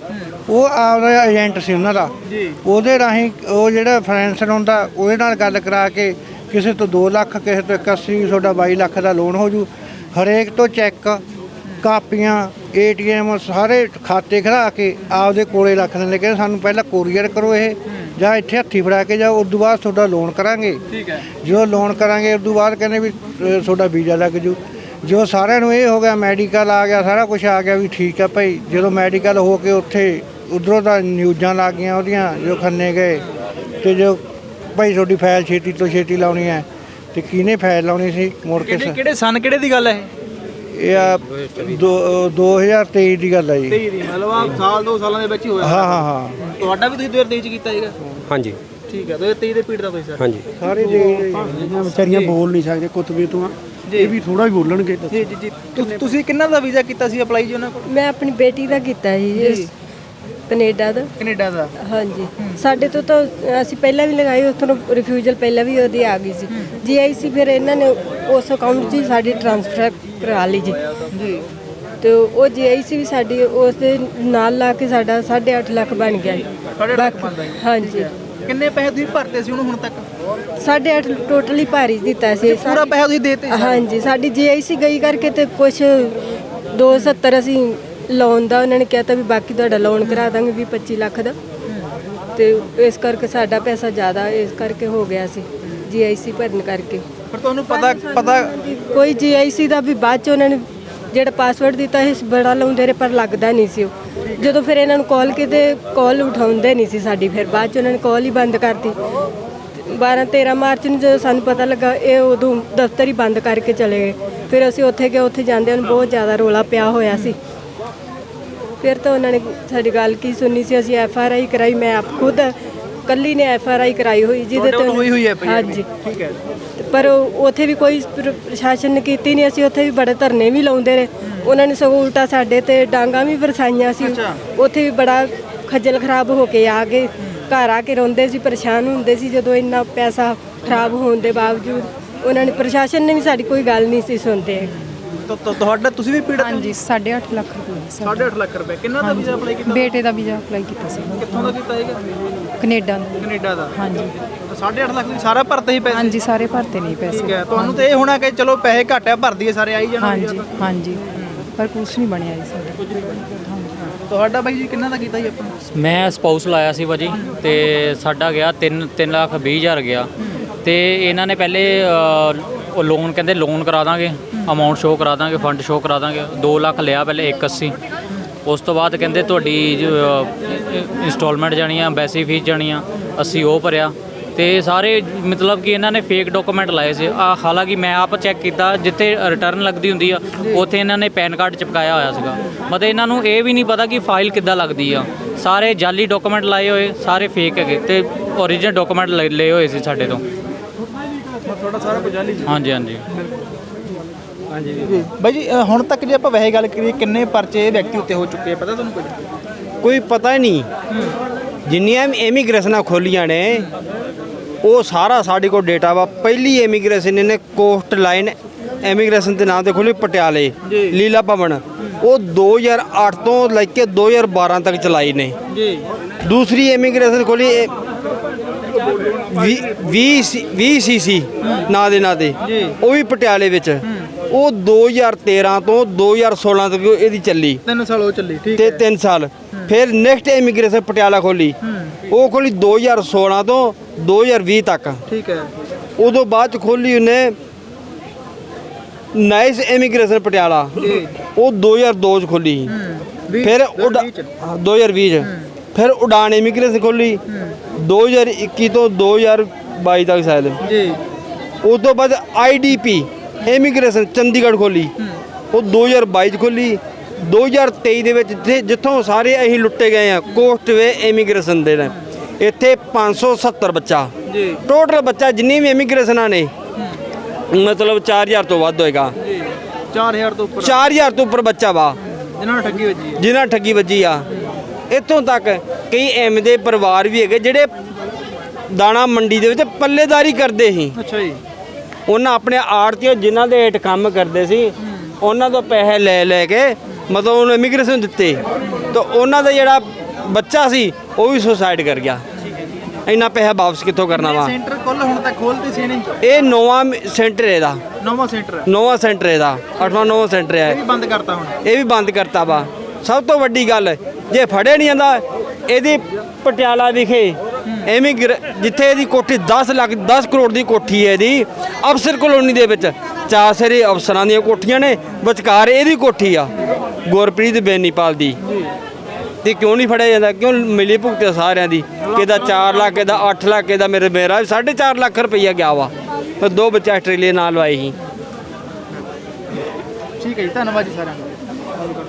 ਉਹ ਆਪਦਾ ਏਜੰਟ ਸੀ ਉਹਨਾਂ ਦਾ। ਉਹਦੇ ਰਾਹੀਂ ਉਹ ਜਿਹੜਾ ਫਾਈਨੈਂਸਰ ਹੁੰਦਾ ਉਹਦੇ ਨਾਲ ਗੱਲ ਕਰਾ ਕੇ ਕਿਸੇ ਤੋਂ 2 ਲੱਖ ਕਿਸੇ ਤੋਂ 81 ਤੁਹਾਡਾ 22 ਲੱਖ ਦਾ ਲੋਨ ਹੋ ਜੂ। ਹਰੇਕ ਤੋਂ ਚੈੱਕ ਕਾਪੀਆਂ ਏਟੀਐਮ ਸਾਰੇ ਖਾਤੇ ਖੜਾ ਕੇ ਆਪਦੇ ਕੋਲੇ ਰੱਖ ਲੈਂਦੇ ਕਹਿੰਦੇ ਸਾਨੂੰ ਪਹਿਲਾਂ ਕੋਰੀਅਰ ਕਰੋ ਇਹ ਜਾਂ ਇੱਥੇ ਹੱਥੀ ਫੜਾ ਕੇ ਜਾਓ ਉਸ ਤੋਂ ਬਾਅਦ ਤੁਹਾਡਾ ਲੋਨ ਕਰਾਂਗੇ। ਠੀਕ ਹੈ। ਜਦੋਂ ਲੋਨ ਕਰਾਂਗੇ ਉਸ ਤੋਂ ਬਾਅਦ ਕਹਿੰਦੇ ਵੀ ਤੁਹਾਡਾ ਵੀਜ਼ਾ ਲੱਗ ਜੂ। ਜੋ ਸਾਰਿਆਂ ਨੂੰ ਇਹ ਹੋ ਗਿਆ ਮੈਡੀਕਲ ਆ ਗਿਆ ਸਾਰਾ ਕੁਝ ਆ ਗਿਆ ਵੀ ਠੀਕ ਆ ਭਾਈ। ਜਦੋਂ ਮੈਡੀਕਲ ਹੋ ਕੇ ਉੱਥੇ ਉਧਰੋਂ ਦਾ ਨਿਊਜ਼ਾਂ ਲੱਗ ਗਈਆਂ ਉਹਦੀਆਂ ਜੋ ਖੰਨੇ ਗਏ ਤੇ ਜੋ ਭਾਈ ਤੁਹਾਡੀ ਫਾਈਲ ਛੇਤੀ ਤੋਂ ਛੇਤੀ ਲਾਉਣੀ ਹੈ ਤੇ ਕਿਹਨੇ ਫਾਈਲ ਲਾਉਣੀ ਸੀ? ਮੁੜ ਕੇ ਕਿਹੜੇ ਸਨ ਕਿਹੜੇ ਦੀ ਗੱਲ ਹੈ ਇਹ? ਇਹ ਆ ਦੋ- 2023 ਦੀ ਗੱਲ ਹੈ ਜੀ। 23 ਦੀ ਮਤਲਬ ਆ ਸਾਲ ਦੋ ਸਾਲਾਂ ਦੇ ਵਿੱਚ ਹੀ ਹੋਇਆ। ਹਾਂ ਹਾਂ ਹਾਂ। ਤੁਹਾਡਾ ਵੀ ਤੁਸੀਂ 2023 ਚ ਕੀਤਾ ਹੈਗਾ ਹਾਂਜੀ। ਠੀਕ ਹੈ 2023 ਦੇ ਪੀੜ ਦਾ ਤੁਸੀਂ ਸਰ? ਹਾਂਜੀ। ਸਾਰੇ ਦੇ ਜਿਹੜੀਆਂ ਵਿਚਾਰੀਆਂ ਬੋਲ ਨਹੀਂ ਸਕਦੇ ਕੁਤਬੇ ਤੋਂ ਆ, ਇਹ ਵੀ ਥੋੜਾ ਹੀ ਬੋਲਣਗੇ ਜੀ ਜੀ ਜੀ। ਤੁਸੀਂ ਕਿੰਨਾ ਦਾ ਵੀਜ਼ਾ ਕੀਤਾ ਸੀ ਅਪਲਾਈ ਜੀ ਉਹਨਾਂ ਕੋਲ? ਮੈਂ ਆਪਣੀ ਬੇਟੀ ਦਾ ਕੀਤਾ ਜੀ ਕੈਨੇਡਾ ਦਾ। ਕੈਨੇਡਾ ਦਾ? ਹਾਂਜੀ। ਸਾਡੇ ਤੋਂ ਤਾਂ ਅਸੀਂ ਪਹਿਲਾਂ ਵੀ ਲਗਾਈ ਉਸ ਤੋਂ ਰਿਫਿਊਜ਼ਲ ਪਹਿਲਾਂ ਵੀ ਉਹਦੀ ਆ ਗਈ ਸੀ। ਜੀਆਈਸੀ ਫਿਰ ਇਹਨਾਂ ਨੇ ਉਸ ਅਕਾਊਂਟ 'ਚ ਹੀ ਸਾਡੀ ਟ੍ਰਾਂਸਫਰ ਕਰਾ ਲਈ ਜੀ। ਜੀ ਤੇ ਉਹ ਜੀਆਈਸੀ ਵੀ ਸਾਡੀ ਉਸ ਦੇ ਨਾਲ ਲਾ ਕੇ ਸਾਡਾ 8.5 ਲੱਖ ਬਣ ਗਿਆ ਜੀ। ਸਾਢੇ ਅੱਠ ਲੱਖ ਬਾਕੀ- ਬਣਦਾ ਜੀ। ਹਾਂਜੀ। ਕਿੰਨੇ ਪੈਸੇ ਤੁਸੀਂ ਭਰਤੇ ਸੀ ਉਹਨੂੰ ਹੁਣ ਤੱਕ? 8.5 ਟੋਟਲੀ ਭਾਰੀ ਦਿੱਤਾ ਸੀ। ਪੂਰਾ ਪੈਸਾ ਤੁਸੀਂ ਦੇਤੇ ਹਾਂਜੀ ਸਾਡੀ ਜੀਆਈਸੀ ਗਈ ਕਰਕੇ ਤੇ ਕੁਝ 270 ਅਸੀਂ ਲੋਨ ਦਾ ਉਹਨਾਂ ਨੇ ਕਿਹਾ ਤਾਂ ਵੀ ਬਾਕੀ ਤੁਹਾਡਾ ਲੋਨ ਕਰਾ ਦਾਂਗੇ ਵੀ 25 ਲੱਖ ਦਾ। ਤੇ ਇਸ ਕਰਕੇ ਸਾਡਾ ਪੈਸਾ ਜ਼ਿਆਦਾ ਇਸ ਕਰਕੇ ਹੋ ਗਿਆ ਸੀ। ਜੀਆਈਸੀ ਭਰਨ ਕਰਕੇ। ਪਰ ਤੁਹਾਨੂੰ ਪਤਾ ਪਤਾ ਕੋਈ ਜੀਆਈਸੀ ਦਾ ਵੀ ਬਾਅਦ ਚ ਉਹਨਾਂ ਨੇ ਜਿਹੜਾ ਪਾਸਵਰਡ ਦਿੱਤਾ ਸੀ ਬੜਾ ਲਾਉਂਦੇ ਰਹੇ ਪਰ ਲੱਗਦਾ ਨਹੀਂ ਸੀ ਉਹ। ਜਦੋਂ ਫਿਰ ਇਹਨਾਂ ਨੂੰ ਕਾਲ ਕੀਤੇ ਕਾਲ ਉਠਾਉਂਦੇ ਨਹੀਂ ਸੀ ਸਾਡੀ। ਫਿਰ ਬਾਅਦ ਚ ਉਹਨਾਂ ਨੇ ਕਾਲ ਹੀ ਬੰਦ ਕਰਤੀ। 12 13 ਮਾਰਚ ਨੂੰ ਜਦੋਂ ਸਾਨੂੰ ਪਤਾ ਲੱਗਾ ਇਹ ਉਦੋਂ ਦਫ਼ਤਰ ਹੀ ਬੰਦ ਕਰਕੇ ਚਲੇ ਗਏ। ਫਿਰ ਅਸੀਂ ਉੱਥੇ ਗਏ ਉੱਥੇ ਜਾਂਦਿਆਂ ਨੂੰ ਬਹੁਤ ਜ਼ਿਆਦਾ ਰੋਲਾ ਪਿਆ ਹੋਇਆ ਸੀ। ਫਿਰ ਤਾਂ ਉਹਨਾਂ ਨੇ ਸਾਡੀ ਗੱਲ ਕੀ ਸੁਣੀ ਸੀ ਅਸੀਂ ਐਫ ਆਰ ਆਈ ਕਰਾਈ ਮੈਂ ਆਪ ਖੁਦ ਕੱਲੀ ਨੇ ਐਫ ਆਰ ਆਈ ਕਰਾਈ ਹੋਈ ਜਿਹਦੇ ਵੱਲੋਂ ਹੋਈ ਹੋਈ ਹੈ? ਹਾਂਜੀ। ਠੀਕ ਹੈ ਤੇ ਪਰ ਉੱਥੇ ਵੀ ਕੋਈ ਪ੍ਰ- ਪ੍ਰਸ਼ਾਸਨ ਨੇ ਕੀਤੀ ਨਹੀਂ ਅਸੀਂ ਉੱਥੇ ਵੀ ਬੜੇ ਧਰਨੇ ਵੀ ਲਾਉਂਦੇ ਰਹੇ। ਉਹਨਾਂ ਨੇ ਸਗੋਂ ਉਲਟਾ ਸਾਡੇ ਤੇ ਡਾਂਗਾ ਵੀ ਵਰਸਾਈਆਂ ਸੀ। ਉੱਥੇ ਵੀ ਬੜਾ ਖੱਜਲ ਖਰਾਬ ਹੋ ਕੇ ਆ ਗਏ। ਘਰ ਆ ਕੇ ਰੋਂਦੇ ਸੀ ਪਰੇਸ਼ਾਨ ਹੁੰਦੇ ਸੀ ਜਦੋਂ ਇੰਨਾ ਪੈਸਾ ਖਰਾਬ ਹੋਣ ਦੇ ਬਾਵਜੂਦ। ਉਹਨਾਂ ਨੇ ਪ੍ਰਸ਼ਾਸਨ ਨੇ ਵੀ ਸਾਡੀ ਕੋਈ ਗੱਲ ਨਹੀਂ ਸੀ ਸੁਣਦੇ। ਤਾਂ ਤਾਂ ਤੁਹਾਡਾ ਤੁਸੀਂ ਵੀ ਪੀੜਤ ਹਾਂਜੀ 8.5 ਲੱਖ ਰੁਪਏ। ਸਾਡਾ। 8.5 ਲੱਖ ਰੁਪਏ। ਕਿੰਨਾ ਦਾ ਵੀਜ਼ਾ ਅਪਲਾਈ ਕੀਤਾ? ਬੇਟੇ ਦਾ ਵੀਜ਼ਾ ਅਪਲਾਈ ਕੀਤਾ ਸੀ। ਕਿੱਥੋਂ ਦਾ ਕੀਤਾ ਹੈਗਾ? ਕੈਨੇਡਾ ਦਾ ਕੈਨੇਡਾ ਦਾ? ਹਾਂਜੀ। ਤਾਂ 8.5 ਲੱਖ ਤੁਸੀਂ ਸਾਰਾ ਭਰਤੇ ਹੀ ਪੈਸੇ? ਹਾਂਜੀ ਸਾਰੇ ਭਰਤੇ ਨਹੀਂ ਠੀਕ ਪੈਸੇ ਹੈ ਤੁਹਾਨੂੰ ਤੇ ਇਹ ਹੋਣਾ ਕਿ ਚਲੋ ਪੈਸੇ ਘੱਟ ਆ ਭਰ ਦਈਏ ਸਾਰੇ ਆਈ ਜਾਣਾ ਹਾਂਜੀ ਹਾਂਜੀ। ਪਰ ਕੁਝ ਨਹੀਂ ਬਣਿਆ ਜੀ ਸਾਡਾ। ਤੁਹਾਡਾ ਬਾਈ ਜੀ ਕਿੰਨਾ ਦਾ ਕੀਤਾ ਜੀ ਆਪਾਂ? ਮੈਂ ਸਪਾਊਸ ਲਾਇਆ ਸੀ ਭਾਜੀ ਤੇ ਸਾਡਾ ਗਿਆ 3 3 ਲੱਖ 20 ਹਜ਼ਾਰ ਗਿਆ। ਤੇ ਇਹਨਾਂ ਨੇ ਪਹਿਲੇ ਅ, ਉਹ ਲੋਨ ਕਹਿੰਦੇ ਲੋਨ ਕਰਾ ਦਾਂਗੇ ਅਮਾਉਂਟ ਸ਼ੋਅ ਕਰਾ ਦਾਂਗੇ ਫੰਡ ਸ਼ੋਅ ਕਰਾ ਦਾਂਗੇ। 2 ਲੱਖ ਲਿਆ ਪਹਿਲੇ 180 ਉਸ ਤੋਂ ਬਾਅਦ ਕਹਿੰਦੇ ਤੁਹਾਡੀ ਇਨਸਟਾਲਮੈਂਟ ਜਾਣੀ ਆ ਐਮਬੈਸੀ ਫੀਸ ਜਾਣੀ ਆ ਅਸੀਂ ਉਹ ਭਰਿਆ। ਤੇ ਸਾਰੇ ਮਤਲਬ ਕਿ ਇਹਨਾਂ ਨੇ ਫੇਕ ਡਾਕੂਮੈਂਟ ਲਾਏ ਸੀ। ਆ ਹਾਲਾਂਕਿ ਮੈਂ ਆਪ ਚੈੱਕ ਕੀਤਾ ਜਿੱਥੇ ਰਿਟਰਨ ਲੱਗਦੀ ਹੁੰਦੀ ਆ ਉੱਥੇ ਇਹਨਾਂ ਨੇ ਪੈਨ ਕਾਰਡ ਚਿਪਕਾਇਆ ਹੋਇਆ ਸੀਗਾ। ਮਤਲਬ ਇਹਨਾਂ ਨੂੰ ਇਹ ਵੀ ਨਹੀਂ ਪਤਾ ਕਿ ਫਾਈਲ ਕਿੱਦਾਂ ਲੱਗਦੀ ਆ। ਸਾਰੇ ਜਾਲੀ ਡਾਕੂਮੈਂਟ ਲਾਏ ਹੋਏ ਸਾਰੇ ਫੇਕ ਹੈਗੇ ਤੇ ਓਰੀਜਨਲ ਡਾਕੂਮੈਂਟ ਲਏ ਹੋਏ ਸੀ ਸਾਡੇ ਤੋਂ। ਤੁਹਾਡਾ ਸਾਰਾ ਕੁਝ ਜਾਲੀ ਹਾਂਜੀ ਹਾਂਜੀ। ਬਾਈ ਜੀ ਅ, ਹੁਣ ਤੱਕ ਜੇ ਆਪਾਂ ਵੈਸੇ ਗੱਲ ਕਰੀਏ ਕਿੰਨੇ ਪਰਚੇ ਇਹ ਵਿਅਕਤੀ ਉੱਤੇ ਹੋ ਚੁੱਕੇ ਆ? ਪਤਾ ਤੁਹਾਨੂੰ ਕੁਝ? ਕੋਈ ਪਤਾ ਹੀ ਨਹੀਂ। ਜਿੰਨੀਆਂ ਇਮੀਗ੍ਰੇਸ਼ਨਾਂ ਖੋਲੀਆਂ ਨੇ ਉਹ ਸਾਰਾ ਸਾਡੇ ਕੋਲ ਡੇਟਾ ਵਾ। ਪਹਿਲੀ ਇਮੀਗ੍ਰੇਸ਼ਨ ਇਹਨੇ ਕੋਸਟ ਲਾਈਨ ਇਮੀਗ੍ਰੇਸ਼ਨ ਦੇ ਨਾਮ ਤੇ ਖੋਲੀ ਪਟਿਆਲੇ ਲੀਲਾ ਭਵਨ। ਉਹ 2008 ਤੋਂ ਲੈ ਕੇ 2012 ਤੱਕ ਚਲਾਈ ਨੇ। ਜੀ। ਦੂਸਰੀ ਇਮੀਗ੍ਰੇਸ਼ਨ ਖੋਲੀ 20 20 ਨਾਂ ਦੇ ਨਾਂ ਤੇ। ਉਹ ਵੀ ਪਟਿਆਲੇ ਵਿੱਚ। ਉਹ 2013 ਤੋਂ 2016 ਤੱਕ ਇਹਦੀ ਚੱਲੀ। 3 ਸਾਲ ਹੋ ਚੱਲੀ ਠੀਕ ਤੇ 3 ਸਾਲ। ਫਿਰ ਨੈਕਸਟ ਇਮੀਗ੍ਰੇਸ਼ਨ ਪਟਿਆਲਾ ਖੋਲੀ। ਉਹ ਖੋਲੀ 2016 ਤੋਂ 2020 ਤੱਕ। ਠੀਕ ਹੈ। ਉਦੋਂ ਬਾਅਦ ਚ ਖੋਲੀ ਉਹਨੇ ਨਾਈਸ ਇਮੀਗ੍ਰੇਸ਼ਨ ਪਟਿਆਲਾ। ਉਹ 2002 ਚ ਖੋਲੀ। ਫਿਰ ਉਡਾ- ਹਾਂ, 2020 ਚ। ਫਿਰ ਉਡਾਨ ਇਮੀਗ੍ਰੇਸ਼ਨ ਖੋਲੀ। 2021 ਤੋਂ 2022 ਤੱਕ ਸ਼ਾਇਦ। ਜੀ। ਉਸ ਤੋਂ ਬਾਅਦ ਆਈਡੀਪੀ ਇਮੀਗ੍ਰੇਸ਼ਨ ਚੰਡੀਗੜ੍ਹ ਖੋਲੀ। ਉਹ 2022 ਚ ਖੋਲੀ। 2023 ਦੇ ਵਿੱਚ ਜਿੱਥੇ- ਜਿੱਥੋਂ ਸਾਰੇ ਅਸੀਂ ਲੁੱਟੇ ਗਏ ਆ ਕੋਸਟਵੇ ਇਮੀਗ੍ਰੇਸ਼ਨ ਦੇ ਨੇ। ਇੱਥੇ 570 ਬੱਚਾ। ਜੀ। ਟੋਟਲ ਬੱਚਾ ਜਿੰਨੀ ਵੀ ਇਮੀਗ੍ਰੇਸ਼ਨਾਂ ਨੇ ਮਤਲਬ 4000 ਤੋਂ ਵੱਧ ਹੋਏਗਾ। ਜੀ। 4000 ਤੋਂ ਉੱਪਰ। 4000 ਤੋਂ ਉੱਪਰ ਬੱਚਾ ਵਾ। ਜਿਨ੍ਹਾਂ ਨੂੰ ਠੱਗੀ ਵੱਜੀ। ਜਿਨ੍ਹਾਂ ਠੱਗੀ ਵੱਜੀ ਆ। ਇੱਥੋਂ ਤੱਕ ਕਈ ਐਵੇਂ ਦੇ ਪਰਿਵਾਰ ਵੀ ਹੈਗੇ ਜਿਹੜੇ ਦਾਣਾ ਮੰਡੀ ਦੇ ਵਿੱਚ ਪੱਲੇਦਾਰੀ ਕਰਦੇ ਸੀ। ਅੱਛਾ ਜੀ। ਉਹਨਾਂ ਆਪਣੇ ਆੜਤੀਆਂ ਜਿਨ੍ਹਾਂ ਦੇ ਹੇਠ ਕੰਮ ਕਰਦੇ ਸੀ ਉਹਨਾਂ ਤੋਂ ਪੈਸੇ ਲੈ ਲੈ ਕੇ ਮਤਲਬ ਉਹਨੂੰ ਇਮੀਗ੍ਰੇਸ਼ਨ ਦਿੱਤੇ। ਤਾਂ ਉਹਨਾਂ ਦਾ ਜਿਹੜਾ ਬੱਚਾ ਸੀ ਉਹ ਵੀ ਸੁਸਾਈਡ ਕਰ ਗਿਆ। ਇੰਨਾ ਪੈਸਾ ਵਾਪਸ ਕਿੱਥੋਂ ਕਰਨਾ ਵਾ? ਸੈਂਟਰ ਕੁੱਲ ਹੁਣ ਤੱਕ ਖੋਲਤੇ ਸੀ ਇਹਨੇ ਇਹ ਨੌਵਾਂ ਸੈਂਟਰ ਇਹਦਾ। ਨਵਾਂ ਸੈਂਟਰ ਨੌਵਾਂ ਸੈਂਟਰ ਇਹਦਾ। ਅੱਠਵਾਂ ਨੌਵਾਂ ਸੈਂਟਰ ਇਹ ਹੈ ਵੀ ਬੰਦ ਕਰਤਾ ਹੁਣ। ਇਹ ਵੀ ਬੰਦ ਕਰਤਾ ਵਾ। ਸਭ ਤੋਂ ਵੱਡੀ ਗੱਲ ਜੇ ਫੜਿਆ ਨਹੀਂ ਜਾਂਦਾ ਇਹਦੀ ਪਟਿਆਲਾ ਵਿਖੇ ਐਵੇਂ ਜਿੱਥੇ ਇਹਦੀ ਕੋਠੀ 10 ਲੱਖ 10 ਕਰੋੜ ਦੀ ਕੋਠੀ ਹੈ ਇਹਦੀ, ਅਫਸਰ ਕਲੋਨੀ ਦੇ ਵਿੱਚ। ਚਾਰ ਸਾਰੇ ਅਫਸਰਾਂ ਦੀਆਂ ਕੋਠੀਆਂ ਨੇ, ਵਿਚਕਾਰ ਇਹਦੀ ਕੋਠੀ ਆ, ਗੁਰਪ੍ਰੀਤ ਬੈਨੀਪਾਲ ਦੀ। ਤੇ ਕਿਉਂ ਨਹੀਂ ਫੜਿਆ ਜਾਂਦਾ? ਕਿਉਂ ਮਿਲੀ ਭੁਗਤੇ ਸਾਰਿਆਂ ਦੀ? ਕਿਦਾ 4 ਲੱਖ ਕਿਦਾ 8 ਲੱਖ ਕਿਦਾ ਮੇਰੇ ਮੇਰਾ 4.5 ਲੱਖ ਰੁਪਈਆ ਗਿਆ ਵਾ। ਮੈਂ ਦੋ ਬੱਚੇ ਆਸਟ੍ਰੇਲੀਆ ਨਾਲ ਆਏ ਸੀ। ਠੀਕ ਹੈ ਜੀ, ਧੰਨਵਾਦ ਜੀ ਸਾਰਿਆਂ ਦਾ।